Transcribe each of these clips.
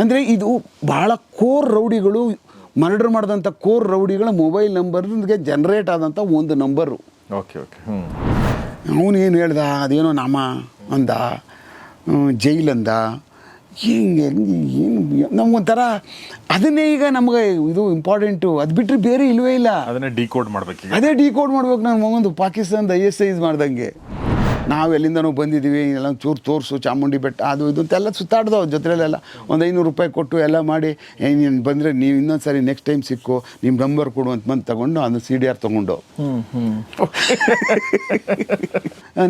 ಅಂದರೆ ಇದು ಬಹಳ ಕೋರ್ ರೌಡಿಗಳು ಮರ್ಡರ್ ಮಾಡಿದಂಥ ಕೋರ್ ರೌಡಿಗಳ ಮೊಬೈಲ್ ನಂಬರ್ಗೆ ಜನ್ರೇಟ್ ಆದಂಥ ಒಂದು ನಂಬರು. Okay okay. ಹ್ಞೂ ಅವನೇನು ಹೇಳ್ದ? ಅದೇನೋ ನಾಮ ಅಂದ ಜೈಲಂದ ಜೈಲ್ ಅಂದ. ಹಿಂಗೆ ಏನು ನಮಗೊಂಥರ ಅದನ್ನೇ ಈಗ ನಮಗೆ ಇದು ಇಂಪಾರ್ಟೆಂಟು ಅದು ಬಿಟ್ಟರೆ ಬೇರೆ ಇಲ್ಲವೇ ಇಲ್ಲ. ಅದನ್ನೇ ಡಿಕೋಡ್ ಮಾಡ್ಬೇಕು ಅದೇ ಡಿಕೋಡ್ ಮಾಡ್ಬೇಕು ನಾನು ಮಗಂದು. ಪಾಕಿಸ್ತಾನದ ಐ ಎಸ್ ಐಸ್ ಮಾಡ್ದಂಗೆ. ನಾವು ಎಲ್ಲಿಂದನೂ ಬಂದಿದ್ದೀವಿ ಎಲ್ಲ ಚೂರು ತೋರಿಸು ಚಾಮುಂಡಿ ಬೆಟ್ಟ ಅದು ಇದು ಅಂತೆಲ್ಲ ಸುತ್ತಾಡ್ದು ಅವ್ರ ಜೊತೆಲೆಲ್ಲ. ಒಂದು ಐನೂರು ರೂಪಾಯಿ ಕೊಟ್ಟು ಎಲ್ಲ ಮಾಡಿ ನೀನು ಬಂದರೆ ನೀವು ಇನ್ನೊಂದು ಸಾರಿ ನೆಕ್ಸ್ಟ್ ಟೈಮ್ ಸಿಕ್ಕು ನಿಮ್ಮ ನಂಬರ್ ಕೊಡು ಅಂತ ಬಂದು ತಗೊಂಡು ಅದನ್ನು ಸಿ ಡಿ ಆರ್ ತೊಗೊಂಡು.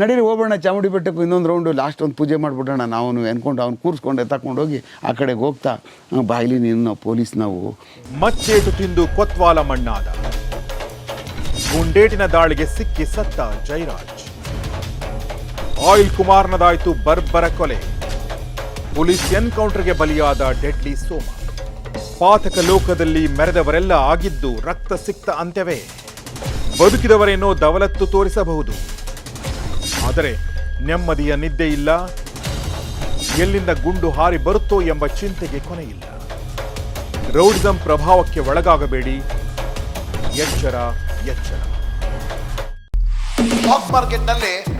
ನಡೀರಿ ಹೋಗೋಣ ಚಾಮುಂಡಿ ಬೆಟ್ಟಕ್ಕೆ ಇನ್ನೊಂದು ರೌಂಡು ಲಾಸ್ಟ್ ಒಂದು ಪೂಜೆ ಮಾಡಿಬಿಡೋಣ. ನಾವು ಎನ್ಕೊಂಡು ಅವ್ನು ಕೂರಿಸ್ಕೊಂಡು ಎತ್ತಾಕೊಂಡು ಹೋಗಿ ಆ ಕಡೆಗೆ ಹೋಗ್ತಾ ಬಾಯಿಲಿ ಬಾಯ್ಲಿ ನೀನು ನಾವು ಪೊಲೀಸ್ ನಾವು. ಮಚ್ಚೇಟು ತಿಂದು ಕೊತ್ವಾಲ ಮಣ್ಣಾದ. ಗುಂಡೇಟಿನ ದಾಳಿಗೆ ಸಿಕ್ಕಿ ಸತ್ತ ಜೈರಾಜ್. ಆಯಿಲ್ ಕುಮಾರ್ನದಾಯಿತು ಬರ್ಬರ ಕೊಲೆ. ಪೊಲೀಸ್ ಎನ್ಕೌಂಟರ್ಗೆ ಬಲಿಯಾದ ಡೆಡ್ಲಿ ಸೋಮ. ಪಾತಕ ಲೋಕದಲ್ಲಿ ಮೆರೆದವರೆಲ್ಲ ಆಗಿದ್ದು ರಕ್ತ ಸಿಕ್ತ ಅಂತ್ಯವೇ. ಬದುಕಿದವರೇನೋ ದವಲತ್ತು ತೋರಿಸಬಹುದು. ಆದರೆ ನೆಮ್ಮದಿಯ ನಿದ್ದೆ ಇಲ್ಲ. ಎಲ್ಲಿಂದ ಗುಂಡು ಹಾರಿ ಬರುತ್ತೋ ಎಂಬ ಚಿಂತೆಗೆ ಕೊನೆಯಿಲ್ಲ. ರೌಡಿಸಂ ಪ್ರಭಾವಕ್ಕೆ ಒಳಗಾಗಬೇಡಿ. ಎಚ್ಚರ ಎಚ್ಚರ. ಸ್ಟಾಕ್ ಮಾರ್ಕೆಟ್ನಲ್ಲಿ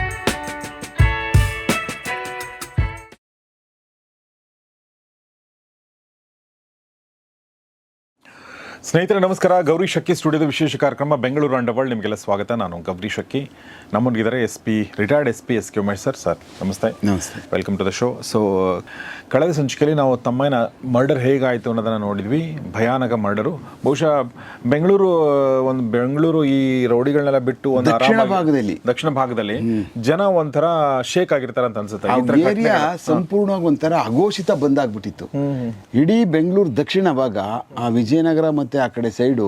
ಸ್ನೇಹಿತರೆ ನಮಸ್ಕಾರ. ಗೌರಿ ಶಕ್ಕಿ ಸ್ಟುಡಿಯೋದ ವಿಶೇಷ ಕಾರ್ಯಕ್ರಮ ಬೆಂಗಳೂರು ಅಂಡ್ ವರ್ಲ್ಡ್ ನಿಮಗೆಲ್ಲ ಸ್ವಾಗತ. ನಾನು ಗೌರಿ ಶಕ್ಕಿ ನಮ್ಮೊಂದಿಗಿದ್ದಾರೆ S P retired S P S K Umesh sir. Sir ನಮಸ್ತೆ. ನಮಸ್ತೆ. Welcome to the show so ಕಳೆದ ಸಂಚಿಕೆಯಲ್ಲಿ ನಾವು ತಮ್ಮನ ಮರ್ಡರ್ ಹೇಗಾಯಿತು ಅನ್ನೋದನ್ನು ನೋಡಿದ್ವಿ. ಭಯಾನಕ ಮರ್ಡರು ಬಹುಶಃ ಬೆಂಗಳೂರು ಒಂದು ಬೆಂಗಳೂರು ಈ ರೌಡಿಗಳನ್ನೆಲ್ಲ ಬಿಟ್ಟು ಒಂದು ದಕ್ಷಿಣ ಭಾಗದಲ್ಲಿ. ದಕ್ಷಿಣ ಭಾಗದಲ್ಲಿ ಜನ ಒಂಥರ ಶೇಕ್ ಆಗಿರ್ತಾರೆ ಅಂತ ಅನ್ಸುತ್ತೆ. ಏರಿಯಾ ಸಂಪೂರ್ಣವಾಗಿ ಒಂಥರ ಅಘೋಷಿತ ಬಂದಾಗ್ಬಿಟ್ಟಿತ್ತು. ಇಡೀ ಬೆಂಗಳೂರು ದಕ್ಷಿಣ ಭಾಗ ಆ ವಿಜಯನಗರ ಮತ್ತೆ ಆ ಕಡೆ ಸೈಡು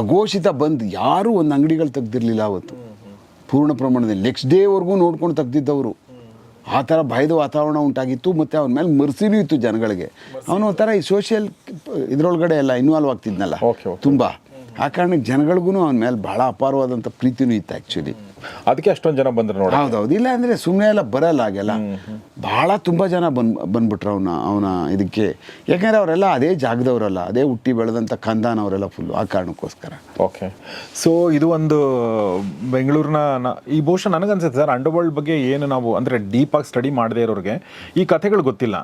ಅಘೋಷಿತ ಬಂದ್ ಯಾರು ಒಂದು ಅಂಗಡಿಗಳು ತೆಗ್ದಿರ್ಲಿಲ್ಲ ಅವತ್ತು. ಪೂರ್ಣ ಪ್ರಮಾಣದಲ್ಲಿ ನೆಕ್ಸ್ಟ್ ಡೇವರೆಗೂ ನೋಡ್ಕೊಂಡು ತೆಗ್ದಿದ್ದವರು. ಆ ಥರ ಭಯದ ವಾತಾವರಣ ಉಂಟಾಗಿತ್ತು ಮತ್ತು ಅವನ ಮೇಲೆ ಮರ್ಸಿನೂ ಇತ್ತು ಜನಗಳಿಗೆ. ಅವನು ಒಂಥರ ಈ ಸೋಷಿಯಲ್ ಇದ್ರೊಳಗಡೆ ಎಲ್ಲ ಇನ್ವಾಲ್ವ್ ಆಗ್ತಿದ್ನಲ್ಲ. ತುಂಬ. ಆ ಕಾರಣಕ್ಕೆ ಜನಗಳಿಗೂ ಅವನ ಮೇಲೆ ಭಾಳ ಅಪಾರವಾದಂಥ ಪ್ರೀತಿನೂ ಇತ್ತು ಆ್ಯಕ್ಚುಲಿ ಅದಕ್ಕೆ ಅಷ್ಟೊಂದು ಜನ ಬಂದ್ರು ನೋಡಿ ಹೌದೌದು. ಇಲ್ಲ ಅಂದರೆ ಸುಮ್ಮನೆ ಎಲ್ಲ ಬರಲ್ಲ ಹಾಗೆಲ್ಲ. ಭಾಳ ತುಂಬ ಜನ ಬಂದ್ ಬಂದ್ಬಿಟ್ರು ಅವನ ಅವನ ಇದಕ್ಕೆ. ಯಾಕೆಂದರೆ ಅವರೆಲ್ಲ ಅದೇ ಜಾಗದವರಲ್ಲ ಅದೇ ಹುಟ್ಟಿ ಬೆಳೆದಂಥ ಕಂದಾನವರೆಲ್ಲ ಫುಲ್ಲು ಆ ಕಾರಣಕ್ಕೋಸ್ಕರ. ಓಕೆ. ಸೊ ಇದು ಒಂದು ಬೆಂಗಳೂರಿನ ಈ ಬಹುಶಃ ನನಗನ್ಸುತ್ತೆ ಸರ್ ಅಂಡರ್ವರ್ಲ್ಡ್ ಬಗ್ಗೆ ಏನು ನಾವು ಅಂದರೆ ಡೀಪಾಗಿ ಸ್ಟಡಿ ಮಾಡದೇ ಇರೋರಿಗೆ ಈ ಕಥೆಗಳು ಗೊತ್ತಿಲ್ಲ.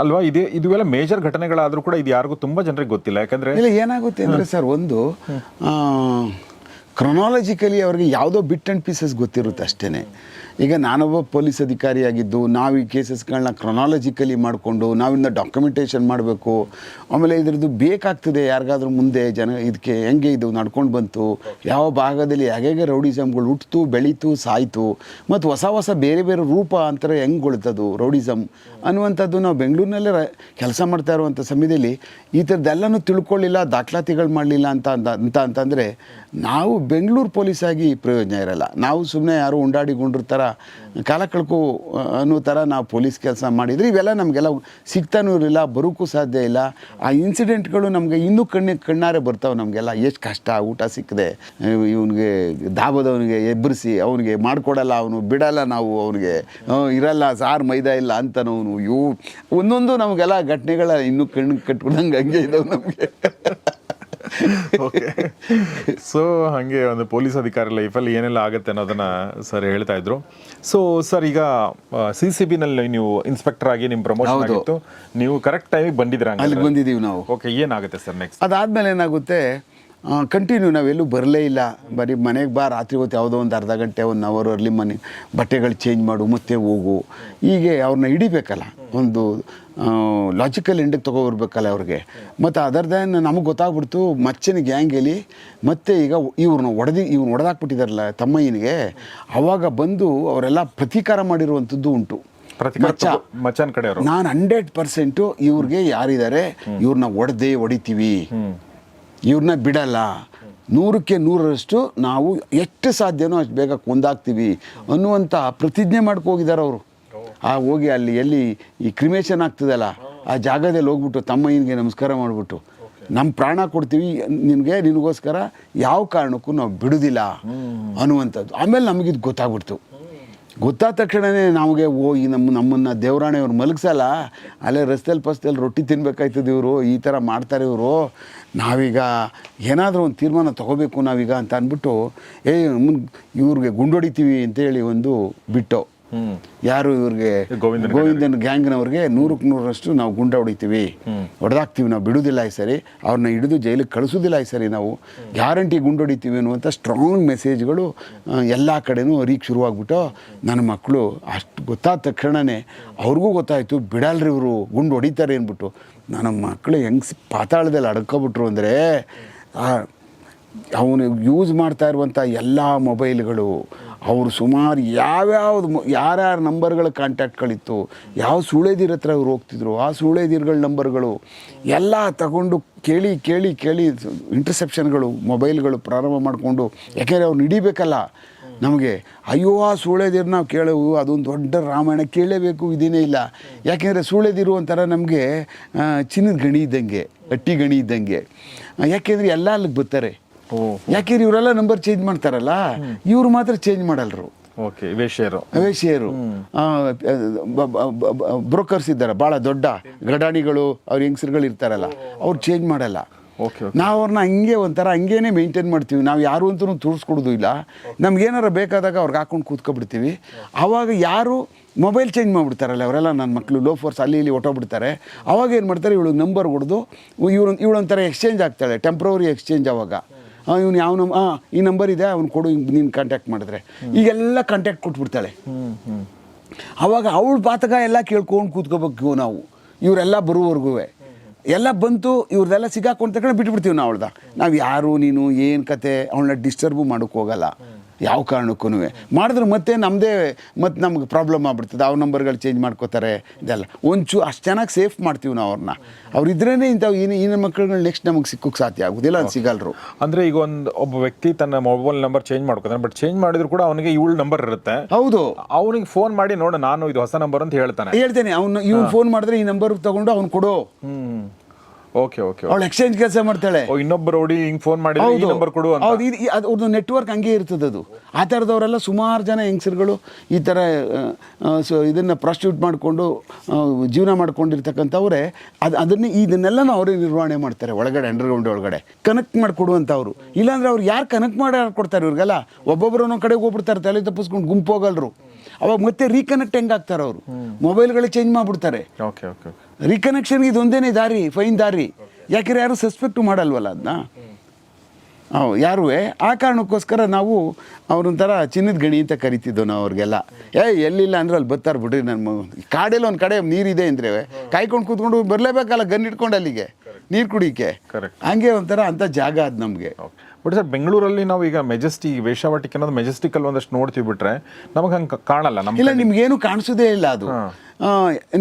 ಅಲ್ವಾ? ಇದೇ ಇದುವೆಲ್ಲ ಮೇಜರ್ ಘಟನೆಗಳಾದರೂ ಕೂಡ ಇದು ಯಾರಿಗೂ ತುಂಬ ಜನರಿಗೆ ಗೊತ್ತಿಲ್ಲ. ಯಾಕಂದರೆ ಇಲ್ಲ ಏನಾಗುತ್ತೆ ಅಂದರೆ ಸರ್ ಒಂದು ಕ್ರೊನಾಲಜಿಕಲಿ ಅವ್ರಿಗೆ ಯಾವುದೋ ಬಿಟ್ ಆ್ಯಂಡ್ ಪೀಸಸ್ ಗೊತ್ತಿರುತ್ತೆ ಅಷ್ಟೇ ಈಗ ನಾನೊಬ್ಬ ಪೊಲೀಸ್ ಅಧಿಕಾರಿಯಾಗಿದ್ದು, ನಾವು ಈ ಕೇಸಸ್ಗಳನ್ನ ಕ್ರೊನಾಲಜಿಕಲಿ ಮಾಡಿಕೊಂಡು ನಾವಿಂದ ಡಾಕ್ಯುಮೆಂಟೇಷನ್ ಮಾಡಬೇಕು. ಆಮೇಲೆ ಇದ್ರದ್ದು ಬೇಕಾಗ್ತದೆ ಯಾರಿಗಾದ್ರೂ ಮುಂದೆ ಜನ ಇದಕ್ಕೆ ಹೆಂಗೆ ಇದು ನಡ್ಕೊಂಡು ಬಂತು, ಯಾವ ಭಾಗದಲ್ಲಿ ಹೇಗೆ ರೌಡಿಸಮ್ಗಳು ಹುಟ್ಟಿತು ಬೆಳೀತು, ಸಾಯಿತು, ಮತ್ತು ಹೊಸ ಹೊಸ ಬೇರೆ ಬೇರೆ ರೂಪ ಅಂತರ ಹೆಂಗ್ಗೊಳ್ತದು ರೌಡಿಸಮ್ ಅನ್ನುವಂಥದ್ದು ನಾವು ಬೆಂಗಳೂರಿನಲ್ಲೇ ಕೆಲಸ ಮಾಡ್ತಾ ಇರುವಂಥ ಸಮಯದಲ್ಲಿ ಈ ಥರದ್ದೆಲ್ಲನೂ ತಿಳ್ಕೊಳ್ಳಿಲ್ಲ ದಾಖಲಾತಿಗಳು ಮಾಡಲಿಲ್ಲ ಅಂತ ಅಂತ ಅಂತ ಅಂತಂದರೆ ನಾವು ಬೆಂಗಳೂರು ಪೊಲೀಸಾಗಿ ಪ್ರಯೋಜನ ಇರಲ್ಲ. ನಾವು ಸುಮ್ಮನೆ ಯಾರು ಉಂಡಾಡಿ ಥರ ಕಾಲ ಕಳ್ಕೊ ಅನ್ನೋ ಥರ ನಾವು ಪೊಲೀಸ್ ಕೆಲಸ ಮಾಡಿದರೆ ಇವೆಲ್ಲ ನಮಗೆಲ್ಲ ಸಿಗ್ತಾನೂ ಇರಲಿಲ್ಲ, ಬರೋಕ್ಕೂ ಸಾಧ್ಯ ಇಲ್ಲ. ಆ ಇನ್ಸಿಡೆಂಟ್ಗಳು ನಮಗೆ ಇನ್ನೂ ಕಣ್ಣಿಗೆ ಕಣ್ಣಾರೆ ಬರ್ತಾವೆ ನಮಗೆಲ್ಲ. ಎಷ್ಟು ಕಷ್ಟ, ಊಟ ಸಿಕ್ಕದೆ, ಇವನಿಗೆ ದಾಬದವನಿಗೆ ಎಬ್ಬರಿಸಿ ಅವನಿಗೆ ಮಾಡಿಕೊಡಲ್ಲ ಅವನು, ಬಿಡಲ್ಲ ನಾವು ಅವನಿಗೆ ಇರಲ್ಲ, ಸಾರು ಮೈದಾ ಇಲ್ಲ ಅಂತನವನು. ಇವು ಒಂದೊಂದು ನಮಗೆಲ್ಲ ಘಟನೆಗಳ ಇನ್ನೂ ಕಣ್ಣು ಕಟ್ಕೊಂಡಂಗೆ ಹಂಗೆ ಇದಾವೆ ನಮಗೆ. ಓಕೆ ಸೊ ಹಾಗೆ ಒಂದು ಪೊಲೀಸ್ ಅಧಿಕಾರಿ ಲೈಫಲ್ಲಿ ಏನೆಲ್ಲ ಆಗುತ್ತೆ ಅನ್ನೋದನ್ನ ಸರ್ ಹೇಳ್ತಾ ಇದ್ರು. ಸೊ ಸರ್ ಈಗ ಸಿ ಸಿ ಬಿನಲ್ಲಿ ನೀವು ಇನ್ಸ್ಪೆಕ್ಟರ್ ಆಗಿ ನಿಮ್ಮ ಪ್ರಮೋಷನ್ ಹೌದು. ಆಗಿತ್ತು. ನೀವು ಕರೆಕ್ಟ್ ಟೈಮಿಗೆ ಬಂದಿದ್ದೀರಾ ಅಲ್ಲಿ ಬಂದಿದ್ದೀವಿ ನಾವು. ಓಕೆ ಏನಾಗುತ್ತೆ ಸರ್ ನೆಕ್ಸ್ಟ್ ಅದಾದಮೇಲೆ ಏನಾಗುತ್ತೆ ಕಂಟಿನ್ಯೂ ನಾವೆಲ್ಲೂ ಬರಲೇ ಇಲ್ಲ. ಬರೀ ಮನೆಗೆ ಬಾ ರಾತ್ರಿ ಹೊತ್ತು ಯಾವುದೋ ಒಂದು ಅರ್ಧ ಗಂಟೆ ಒಂದು ಅವರ್ ಅರ್ಲಿ ಮನೆ ಬಟ್ಟೆಗಳು ಚೇಂಜ್ ಮಾಡು ಮತ್ತೆ ಹೋಗು. ಹೀಗೆ ಅವ್ರನ್ನ ಹಿಡಿಬೇಕಲ್ಲ. ಒಂದು ಲಾಜಿಕಲ್ ಎಂಡಿಗೆ ತೊಗೊಬರ್ಬೇಕಲ್ಲ ಅವ್ರಿಗೆ. ಮತ್ತು ಅದರ್ ದೆನ್ ನಮಗೆ ಗೊತ್ತಾಗ್ಬಿಡ್ತು ಮಚ್ಚನ ಗ್ಯಾಂಗಲ್ಲಿ ಮತ್ತೆ ಈಗ ಇವ್ರನ್ನ ಒಡೆದು ಇವ್ನು ಒಡೆದಾಕ್ಬಿಟ್ಟಿದಾರಲ್ಲ ತಮ್ಮಯ್ಯನಿಗೆ ಅವಾಗ ಬಂದು ಅವರೆಲ್ಲ ಪ್ರತೀಕಾರ ಮಾಡಿರುವಂಥದ್ದು ಉಂಟು. ಪ್ರತಿಕಾರ ಮಚ್ಚ. ಮಚಾನ್ ಕಡೆಯವರು. ನಾನು ಹಂಡ್ರೆಡ್ ಪರ್ಸೆಂಟು ಇವ್ರಿಗೆ ಯಾರಿದ್ದಾರೆ ಇವ್ರನ್ನ ಒಡೆದೇ ಹೊಡಿತೀವಿ ಇವ್ರನ್ನ ಬಿಡಲ್ಲ. ನೂರಕ್ಕೆ ನೂರರಷ್ಟು ನಾವು ಎಷ್ಟು ಸಾಧ್ಯನೋ ಅಷ್ಟು ಬೇಗ ಕೊಂದಾಗ್ತೀವಿ ಅನ್ನುವಂಥ ಪ್ರತಿಜ್ಞೆ ಮಾಡ್ಕೋಗಿದ್ದಾರೆ ಅವರು. ಆ ಹೋಗಿ ಅಲ್ಲಿ ಎಲ್ಲಿ ಈ ಕ್ರಿಮೇಷನ್ ಆಗ್ತದಲ್ಲ, ಆ ಜಾಗದಲ್ಲಿ ಹೋಗ್ಬಿಟ್ಟು ತಮ್ಮಯ್ಯನಿಗೆ ನಮಸ್ಕಾರ ಮಾಡಿಬಿಟ್ಟು ನಮ್ಮ ಪ್ರಾಣ ಕೊಡ್ತೀವಿ, ನಿನಗೆ, ನಿನಗೋಸ್ಕರ ಯಾವ ಕಾರಣಕ್ಕೂ ನಾವು ಬಿಡೋದಿಲ್ಲ ಅನ್ನುವಂಥದ್ದು. ಆಮೇಲೆ ನಮಗಿದು ಗೊತ್ತಾಗ್ಬಿಡ್ತು. ಗೊತ್ತಾದ ತಕ್ಷಣವೇ ನಮಗೆ, ಓ, ಈ ನಮ್ಮ ನಮ್ಮನ್ನು ದೇವರಾಣೆ ಅವ್ರು ಮಲಗಿಸಲ್ಲ, ಅಲ್ಲೇ ರಸ್ತೆಯಲ್ಲಿ ಪಸ್ತೆಯಲ್ಲಿ ರೊಟ್ಟಿ ತಿನ್ಬೇಕಾಯ್ತದೆ ಇವರು ಈ ಥರ ಮಾಡ್ತಾರೆ ಇವರು, ನಾವೀಗ ಏನಾದರೂ ಒಂದು ತೀರ್ಮಾನ ತೊಗೋಬೇಕು ನಾವೀಗ ಅಂತ ಅಂದ್ಬಿಟ್ಟು ಏ ಇವ್ರಿಗೆ ಗುಂಡೊಡಿತೀವಿ ಅಂತೇಳಿ ಒಂದು ಬಿಟ್ಟು. ಯಾರು ಇವ್ರಿಗೆ? ಗೋವಿಂದನ್ ಗೋವಿಂದನ ಗ್ಯಾಂಗ್ನವ್ರಿಗೆ ನೂರಕ್ಕೆ ನೂರರಷ್ಟು ನಾವು ಗುಂಡ ಹೊಡಿತೀವಿ. ಹೊಡೆದಾಕ್ತೀವಿ ನಾವು ಬಿಡುವುದಿಲ್ಲ ಈ ಸರಿ. ಅವ್ರನ್ನ ಹಿಡಿದು ಜೈಲಿಗೆ ಕಳಿಸೋದಿಲ್ಲ ಈ ಸರಿ ನಾವು. ಗ್ಯಾರಂಟಿ ಗುಂಡು ಹೊಡಿತೀವಿ ಅನ್ನುವಂಥ ಸ್ಟ್ರಾಂಗ್ ಮೆಸೇಜ್ಗಳು ಎಲ್ಲ ಕಡೆನೂ ಅವ್ರಿಗೆ ಶುರುವಾಗ್ಬಿಟ್ಟು ನನ್ನ ಮಕ್ಕಳು ಅಷ್ಟು ಗೊತ್ತಾದ ತಕ್ಷಣವೇ ಅವ್ರಿಗೂ ಗೊತ್ತಾಯಿತು ಬಿಡಲ್ರಿ ಇವರು ಗುಂಡು ಹೊಡಿತಾರೆ ಅಂದ್ಬಿಟ್ಟು. ನನ್ನ ಮಕ್ಕಳು ಹೆಂಗೆ ಪಾತಾಳದಲ್ಲಿ ಅಡ್ಕೊಬಿಟ್ರು ಅಂದರೆ ಅವನು ಯೂಸ್ ಮಾಡ್ತಾ ಇರುವಂಥ ಎಲ್ಲ ಮೊಬೈಲ್ಗಳು ಅವರು ಸುಮಾರು ಯಾವ್ಯಾವ್ದು ಯಾರ್ಯಾರ ನಂಬರ್ಗಳ ಕಾಂಟ್ಯಾಕ್ಟ್ಗಳಿತ್ತು, ಯಾವ ಸುಳೇದಿರ ಹತ್ರ ಅವ್ರು ಹೋಗ್ತಿದ್ರು, ಆ ಸುಳೇದಿರ್ಗಳ ನಂಬರ್ಗಳು ಎಲ್ಲ ತಗೊಂಡು ಕೇಳಿ ಕೇಳಿ ಕೇಳಿ ಇಂಟರ್ಸೆಪ್ಷನ್ಗಳು, ಮೊಬೈಲ್ಗಳು ಪ್ರಾರಂಭ ಮಾಡಿಕೊಂಡು, ಯಾಕೆಂದರೆ ಅವ್ರು ಹಿಡಿಬೇಕಲ್ಲ. ನಮಗೆ ಅಯ್ಯೋ, ಆ ಸೂಳೆದಿರು ನಾವು ಕೇಳೋವು, ಅದೊಂದು ದೊಡ್ಡ ರಾಮಾಯಣ ಕೇಳಲೇಬೇಕು ಇದೇನೇ ಇಲ್ಲ. ಯಾಕೆಂದರೆ ಸೂಳೆದಿರು ಒಂಥರ ನಮಗೆ ಚಿನ್ನದ ಗಣಿ ಇದ್ದಂಗೆ, ಅಟ್ಟಿ ಗಣಿ ಇದ್ದಂಗೆ. ಯಾಕೆಂದರೆ ಎಲ್ಲ ಅಲ್ಲಿಗೆ ಬರ್ತಾರೆ. ಯಾಕೆಂದ್ರೆ ಇವರೆಲ್ಲ ನಂಬರ್ ಚೇಂಜ್ ಮಾಡ್ತಾರಲ್ಲ ಇವ್ರು ಮಾತ್ರ ಚೇಂಜ್ ಮಾಡಲ್ರು. ವೇಶ್ಯರು. ಬ್ರೋಕರ್ಸ್ ಇದ್ದಾರೆ ಭಾಳ ದೊಡ್ಡ ಗಡಾಣಿಗಳು ಅವ್ರ ಹೆಂಗಸರುಗಳು ಇರ್ತಾರಲ್ಲ ಅವ್ರು ಚೇಂಜ್ ಮಾಡಲ್ಲ. ನಾವು ಅವ್ರನ್ನ ಹಂಗೆ ಒಂಥರ ಹಂಗೇನೆ ಮೇಂಟೈನ್ ಮಾಡ್ತೀವಿ. ನಾವು ಯಾರು ಅಂತೂ ತೋರಿಸ್ಕೊಡೋದು ಇಲ್ಲ. ನಮ್ಗೇನಾರ ಬೇಕಾದಾಗ ಅವ್ರಿಗೆ ಹಾಕೊಂಡು ಕೂತ್ಕೊಬಿಡ್ತೀವಿ. ಆವಾಗ ಯಾರು ಮೊಬೈಲ್ ಚೇಂಜ್ ಮಾಡಿಬಿಡ್ತಾರಲ್ಲ ಅವರೆಲ್ಲ ನನ್ನ ಮಕ್ಕಳು ಲೋ ಫೋರ್ಸ್ ಅಲ್ಲಿ ಇಲ್ಲಿ ಹೊಟ್ಟೋಗ್ಬಿಡ್ತಾರೆ ಅವಾಗ ಏನು ಮಾಡ್ತಾರೆ ಇವಳು ನಂಬರ್ ಹೊಡೆದು ಇವಳು ಇವಳೊಂಥರ ಎಕ್ಸ್ಚೇಂಜ್ ಆಗ್ತಾಳೆ ಟೆಂಪ್ರವರಿ ಎಕ್ಸ್ಚೇಂಜ್ ಅವಾಗ. ಇವನು ಯಾವ ನಂಬ ಈ ನಂಬರ್ ಇದೆ, ಅವ್ನು ಕೊಡು ನೀನು ಕಾಂಟ್ಯಾಕ್ಟ್ ಮಾಡಿದ್ರೆ. ಈಗೆಲ್ಲ ಕಾಂಟ್ಯಾಕ್ಟ್ ಕೊಟ್ಬಿಡ್ತಾಳೆ. ಅವಾಗ ಅವಳ ಪಾತಕ ಎಲ್ಲ ಕೇಳ್ಕೊಂಡು ಕೂತ್ಕೋಬೇಕು ನಾವು. ಇವರೆಲ್ಲ ಬರುವವರೆಗೂ ಎಲ್ಲ ಬಂತು, ಇವ್ರದೆಲ್ಲ ಸಿಗಾಕೊಂಡು ತಗೊಂಡು ಬಿಟ್ಬಿಡ್ತೀವಿ ನಾವು ಅವಳ್ದ ನಾವು ಯಾರು, ನೀನು, ಏನು ಕತೆ, ಅವಳನ್ನ ಡಿಸ್ಟರ್ಬು ಮಾಡೋಕ್ಕೆ ಹೋಗಲ್ಲ. ಯಾವ ಕಾರಣಕ್ಕೂ ಮಾಡಿದ್ರೆ ಮತ್ತೆ ನಮ್ಮದೇ ಮತ್ತೆ ನಮ್ಗೆ ಪ್ರಾಬ್ಲಮ್ ಆಗ್ಬಿಡ್ತದೆ. ಅವ್ರ ನಂಬರ್ಗಳು ಚೇಂಜ್ ಮಾಡ್ಕೋತಾರೆ ಇದೆಲ್ಲ. ಒಂಚೂ ಅಷ್ಟು ಚೆನ್ನಾಗಿ ಸೇಫ್ ಮಾಡ್ತೀವಿ ನಾವು ಅವ್ರನ್ನ ಅವ್ರಿದ್ರೇ ಇಂಥವು ಏನು ಈ ಮಕ್ಕಳುಗಳು ನೆಕ್ಸ್ಟ್ ನಮಗೆ ಸಿಕ್ಕೋಕ್ಕೆ ಸಾಧ್ಯ ಆಗೋದಿಲ್ಲ ಅದು ಸಿಗಲ್ರು. ಅಂದರೆ ಈಗ ಒಂದು ಒಬ್ಬ ವ್ಯಕ್ತಿ ತನ್ನ ಮೊಬೈಲ್ ನಂಬರ್ ಚೇಂಜ್ ಮಾಡ್ಕೋತಾನೆ ಬಟ್ ಚೇಂಜ್ ಮಾಡಿದ್ರು ಕೂಡ ಅವನಿಗೆ ಇವಳ ನಂಬರ್ ಇರುತ್ತೆ. ಹೌದು. ಅವನಿಗೆ ಫೋನ್ ಮಾಡಿ ನೋಡ ನಾನು ಇದು ಹೊಸ ನಂಬರ್ ಅಂತ ಹೇಳ್ತಾನೆ. ಹೇಳ್ತೇನೆ ಅವನು ಇವ್ನು ಫೋನ್ ಮಾಡಿದ್ರೆ ಈ ನಂಬರ್ ತಗೊಂಡು ಅವ್ನು ಕೊಡು. ಹ್ಮ್. ಓಕೆ ಓಕೆ ಅವಳು ಎಕ್ಸ್ಚೇಂಜ್ ಕೆಲಸ ಮಾಡ್ತಾಳೆ. ಇನ್ನೊಬ್ಬರು ಓಡಿ ಹಿಂಗ್ ಫೋನ್ ಮಾಡಿ ಈ ನಂಬರ್ ಕೊಡು ಅಂತ. ಹೌದು ಇದು ಅದು ಅವ್ರದ್ದು ನೆಟ್ವರ್ಕ್ ಹಂಗೆ ಇರ್ತದೆ ಅದು. ಆ ಥರದವರೆಲ್ಲ ಸುಮಾರು ಜನ ಹೆಂಗಸರುಗಳು ಈ ಥರ ಸೊ ಇದನ್ನು ಪ್ರಾಸ್ಟಿಟ್ಯೂಟ್ ಮಾಡಿಕೊಂಡು ಜೀವನ ಮಾಡ್ಕೊಂಡಿರ್ತಕ್ಕಂಥವ್ರೆ ಅದು ಅದನ್ನೇ ಇದನ್ನೆಲ್ಲ ಅವರೇ ನಿರ್ವಹಣೆ ಮಾಡ್ತಾರೆ ಒಳಗಡೆ ಅಂಡರ್ಗ್ರೌಂಡ್ ಒಳಗಡೆ. ಕನೆಕ್ಟ್ ಮಾಡಿಕೊಡುವಂಥವ್ರು. ಇಲ್ಲಾಂದ್ರೆ ಅವ್ರು ಯಾರು ಕನೆಕ್ಟ್ ಮಾಡಿ ಕೊಡ್ತಾರೆ ಇವ್ರಿಗೆಲ್ಲ? ಒಬ್ಬೊಬ್ಬರು ಒಂದೊಂದು ಕಡೆಗೆ ಹೋಗ್ಬಿಡ್ತಾರೆ ತಲೆ ತಪ್ಪಿಸ್ಕೊಂಡು ಗುಂಪು ಹೋಗಲ್ರು. ಅವಾಗ ಮತ್ತೆ ರೀಕನೆಕ್ಟ್ ಹೆಂಗಾಗ್ತಾರೆ ಅವರು ಮೊಬೈಲ್ಗಳೇ ಚೇಂಜ್ ಮಾಡಿಬಿಡ್ತಾರೆ. ಓಕೆ ಓಕೆ ರಿಕನೆಕ್ಷನ್ಗೆ ಇದೊಂದೇನೇ ದಾರಿ ಫೈನ್ ದಾರಿ. ಯಾಕೆಂದ್ರೆ ಯಾರು ಸಸ್ಪೆಕ್ಟು ಮಾಡಲ್ವಲ್ಲ ಅದನ್ನ ಹೌ ಯಾರೂ ಆ ಕಾರಣಕ್ಕೋಸ್ಕರ ನಾವು ಅವ್ರೊಂಥರ ಚಿನ್ನದ ಗಣಿ ಅಂತ ಕರಿತಿದ್ದೋ ನಾವು ಅವ್ರಿಗೆಲ್ಲ. ಏ ಎಲ್ಲಿಲ್ಲ ಅಂದ್ರೆ ಅಲ್ಲಿ ಬರ್ತಾರೆ ಬಿಡ್ರಿ ನಮ್ಮ ಕಾಡಲ್ಲಿ ಒಂದು ಕಡೆ ನೀರಿದೆ ಅಂದ್ರೆ ಕಾಯ್ಕೊಂಡು ಕೂತ್ಕೊಂಡು ಬರಲೇಬೇಕಲ್ಲ ಗನ್ ಇಟ್ಕೊಂಡು ಅಲ್ಲಿಗೆ. ನೀರು ಕುಡಿಯೋಕ್ಕೆ. ಹಂಗೆ ಒಂಥರ ಅಂಥ ಜಾಗ ಅದು ನಮಗೆ. ಬಟ್ ಸರ್ ಬೆಂಗಳೂರಲ್ಲಿ ನಾವು ಈಗ ಮೆಜೆಸ್ಟಿ ವೇಷಾವಟಿಕೆ ಅನ್ನೋದು ಮೆಜೆಸ್ಟಿಕ್ ಅಲ್ಲಿ ಒಂದಷ್ಟು ನೋಡ್ತೀವಿ ಬಿಟ್ರೆ ನಮಗೆ ಹಂಗೆ ಕಾಣಲ್ಲ ನಮ್ಗೆ ಇಲ್ಲ ನಿಮ್ಗೇನು ಕಾಣಿಸೋದೇ ಇಲ್ಲ ಅದು.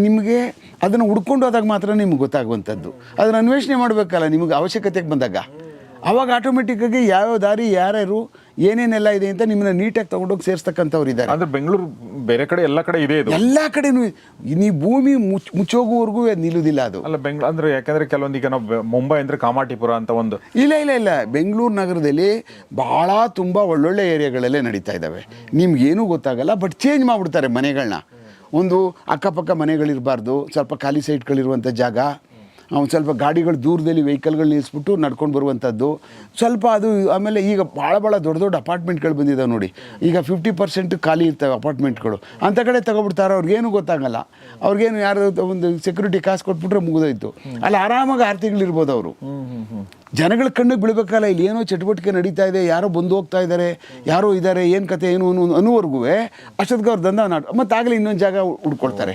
ನಿಮಗೆ ಅದನ್ನು ಹುಡ್ಕೊಂಡು ಹೋದಾಗ ಮಾತ್ರ ನಿಮ್ಗೆ ಗೊತ್ತಾಗುವಂಥದ್ದು. ಅದನ್ನು ಅನ್ವೇಷಣೆ ಮಾಡಬೇಕಲ್ಲ ನಿಮಗೆ ಅವಶ್ಯಕತೆಗೆ ಬಂದಾಗ. ಅವಾಗ ಆಟೋಮೆಟಿಕ್ಕಾಗಿ ಯಾವ್ಯಾವ ದಾರಿ ಯಾರ್ಯಾರು ಏನೇನೆಲ್ಲ ಇದೆ ಅಂತ ನಿಮ್ಮನ್ನ ನೀಟಾಗಿ ತಗೊಂಡೋಗಿ ಸೇರಿಸ್ತಕ್ಕಂಥವ್ರು ಇದ್ದಾರೆ. ಅಂದ್ರೆ ಬೆಂಗಳೂರು ಬೇರೆ ಕಡೆ ಎಲ್ಲ ಕಡೆ ಇದೆ ಇದು? ಎಲ್ಲ ಕಡೆನೂ ನೀ ಭೂಮಿ ಮುಚ್ ಮುಚ್ಚೋಗುವವರೆಗೂ ನಿಲ್ಲುವುದಿಲ್ಲ ಅದು. ಅಲ್ಲ ಬೆಂಗಳೂರು ಅಂದ್ರೆ ಯಾಕಂದ್ರೆ ಕೆಲವೊಂದು ಈಗ ನಾವು ಮುಂಬೈ ಅಂದ್ರೆ ಕಾಮಾಟಿಪುರ ಅಂತ ಒಂದು. ಇಲ್ಲ ಇಲ್ಲ ಇಲ್ಲ. ಬೆಂಗಳೂರು ನಗರದಲ್ಲಿ ಭಾಳ ತುಂಬ ಒಳ್ಳೊಳ್ಳೆ ಏರಿಯಾಗಳಲ್ಲೇ ನಡೀತಾ ಇದ್ದಾವೆ. ನಿಮ್ಗೇನೂ ಗೊತ್ತಾಗಲ್ಲ ಬಟ್ ಚೇಂಜ್ ಮಾಡಿಬಿಡ್ತಾರೆ ಮನೆಗಳನ್ನ ಒಂದು ಅಕ್ಕಪಕ್ಕ ಮನೆಗಳಿರಬಾರ್ದು ಸ್ವಲ್ಪ ಖಾಲಿ ಸೈಟ್ಗಳಿರುವಂಥ ಜಾಗ. ಅವ್ನು ಸ್ವಲ್ಪ ಗಾಡಿಗಳು ದೂರದಲ್ಲಿ ವೆಹಿಕಲ್ಗಳು ನಿಲ್ಲಿಸ್ಬಿಟ್ಟು ನಡ್ಕೊಂಡು ಬರುವಂಥದ್ದು ಸ್ವಲ್ಪ ಅದು ಆಮೇಲೆ ಈಗ ಭಾಳ ಭಾಳ ದೊಡ್ಡ ದೊಡ್ಡ ಅಪಾರ್ಟ್ಮೆಂಟ್ಗಳು ಬಂದಿದ್ದಾವೆ ನೋಡಿ. ಈಗ ಫಿಫ್ಟಿ ಪರ್ಸೆಂಟ್ ಖಾಲಿ ಇರ್ತವೆ ಅಪಾರ್ಟ್ಮೆಂಟ್ಗಳು. ಅಂಥ ಕಡೆ ತಗೊಬಿಡ್ತಾರೆ, ಅವ್ರಿಗೇನು ಗೊತ್ತಾಗಲ್ಲ. ಅವ್ರಿಗೇನು ಯಾರು ಒಂದು ಸೆಕ್ಯೂರಿಟಿ ಕಾಸು ಕೊಟ್ಬಿಟ್ರೆ ಮುಗಿದೋಯ್ತು. ಅಲ್ಲಿ ಆರಾಮಾಗಿ ಆರು ತಿಂಗಳಿರ್ಬೋದು ಅವರು. ಜನಗಳ ಕಣ್ಣಿಗೆ ಬೀಳ್ಬೇಕಲ್ಲ ಇಲ್ಲಿ ಏನೋ ಚಟುವಟಿಕೆ ನಡೀತಾ ಇದೆ ಯಾರೋ ಬಂದು ಹೋಗ್ತಾ ಇದ್ದಾರೆ ಯಾರೋ ಇದ್ದಾರೆ ಏನು ಕತೆ ಏನು ಅನ್ನೋ ಅನ್ನುವರೆಗೂ ಅಷ್ಟೊತ್ತಿಗೆ ಅವ್ರ ದಂಧ ನಾಟ ಮತ್ತೆ ಆಗಲೇ ಇನ್ನೊಂದು ಜಾಗ ಹುಡ್ಕೊಳ್ತಾರೆ.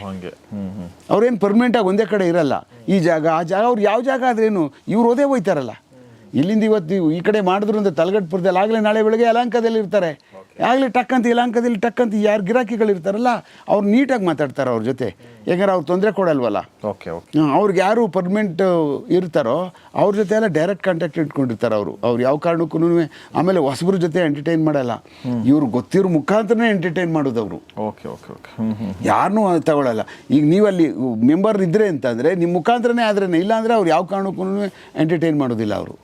ಅವ್ರೇನು ಪರ್ಮನೆಂಟಾಗಿ ಒಂದೇ ಕಡೆ ಇರಲ್ಲ. ಈ ಜಾಗ ಆ ಜಾಗ ಅವ್ರು ಯಾವ ಜಾಗ ಆದ್ರೇನು ಇವ್ರು ಓದೇ ಹೋಯ್ತಾರಲ್ಲ. ಇಲ್ಲಿಂದ ಇವತ್ತು ನೀವು ಈ ಕಡೆ ಮಾಡಿದ್ರು ಅಂದ್ರೆ ತಲಗಟ್ಪುರದಲ್ಲಿ ಆಗಲೇ ನಾಳೆ ಬೆಳಗ್ಗೆ ಅಲಂಕದಲ್ಲಿ ಇರ್ತಾರೆ ಆಗಲಿ ಟಕ್ ಅಂತ ಇಲಾಂಕದಲ್ಲಿ ಟಕ್ ಅಂತ ಯಾರು ಗಿರಾಕಿಗಳು ಇರ್ತಾರಲ್ಲ ಅವ್ರು ನೀಟಾಗಿ ಮಾತಾಡ್ತಾರೆ ಅವ್ರ ಜೊತೆ. ಯಾಕಂದ್ರೆ ಅವ್ರು ತೊಂದರೆ ಕೊಡಲ್ವಲ್ಲ. Okay okay. ಅವ್ರಿಗೆ ಯಾರು ಪರ್ಮನೆಂಟ್ ಇರ್ತಾರೋ ಅವ್ರ ಜೊತೆ ಎಲ್ಲ ಡೈರೆಕ್ಟ್ ಕಾಂಟ್ಯಾಕ್ಟ್ ಇಟ್ಕೊಂಡಿರ್ತಾರೆ ಅವರು. ಅವ್ರು ಯಾವ ಕಾರಣಕ್ಕೂ ಆಮೇಲೆ ಹೊಸಬ್ರ ಜೊತೆ ಎಂಟರ್ಟೈನ್ ಮಾಡಲ್ಲ. ಇವ್ರು ಗೊತ್ತಿರೋ ಮುಖಾಂತರನೇ ಎಂಟರ್ಟೈನ್ ಮಾಡೋದು ಅವರು. Okay okay okay. ಯಾರನ್ನೂ ತಗೊಳ್ಳಲ್ಲ ಈಗ ನೀವಲ್ಲಿ ಮೆಂಬರ್ ಇದ್ರೆ ಅಂತಂದರೆ ನಿಮ್ಮ ಮುಖಾಂತರನೇ ಆದ್ರೆ ಇಲ್ಲಾಂದರೆ ಅವ್ರು ಯಾವ ಕಾರಣಕ್ಕೂ ಎಂಟರ್ಟೈನ್ ಮಾಡೋದಿಲ್ಲ ಅವರು.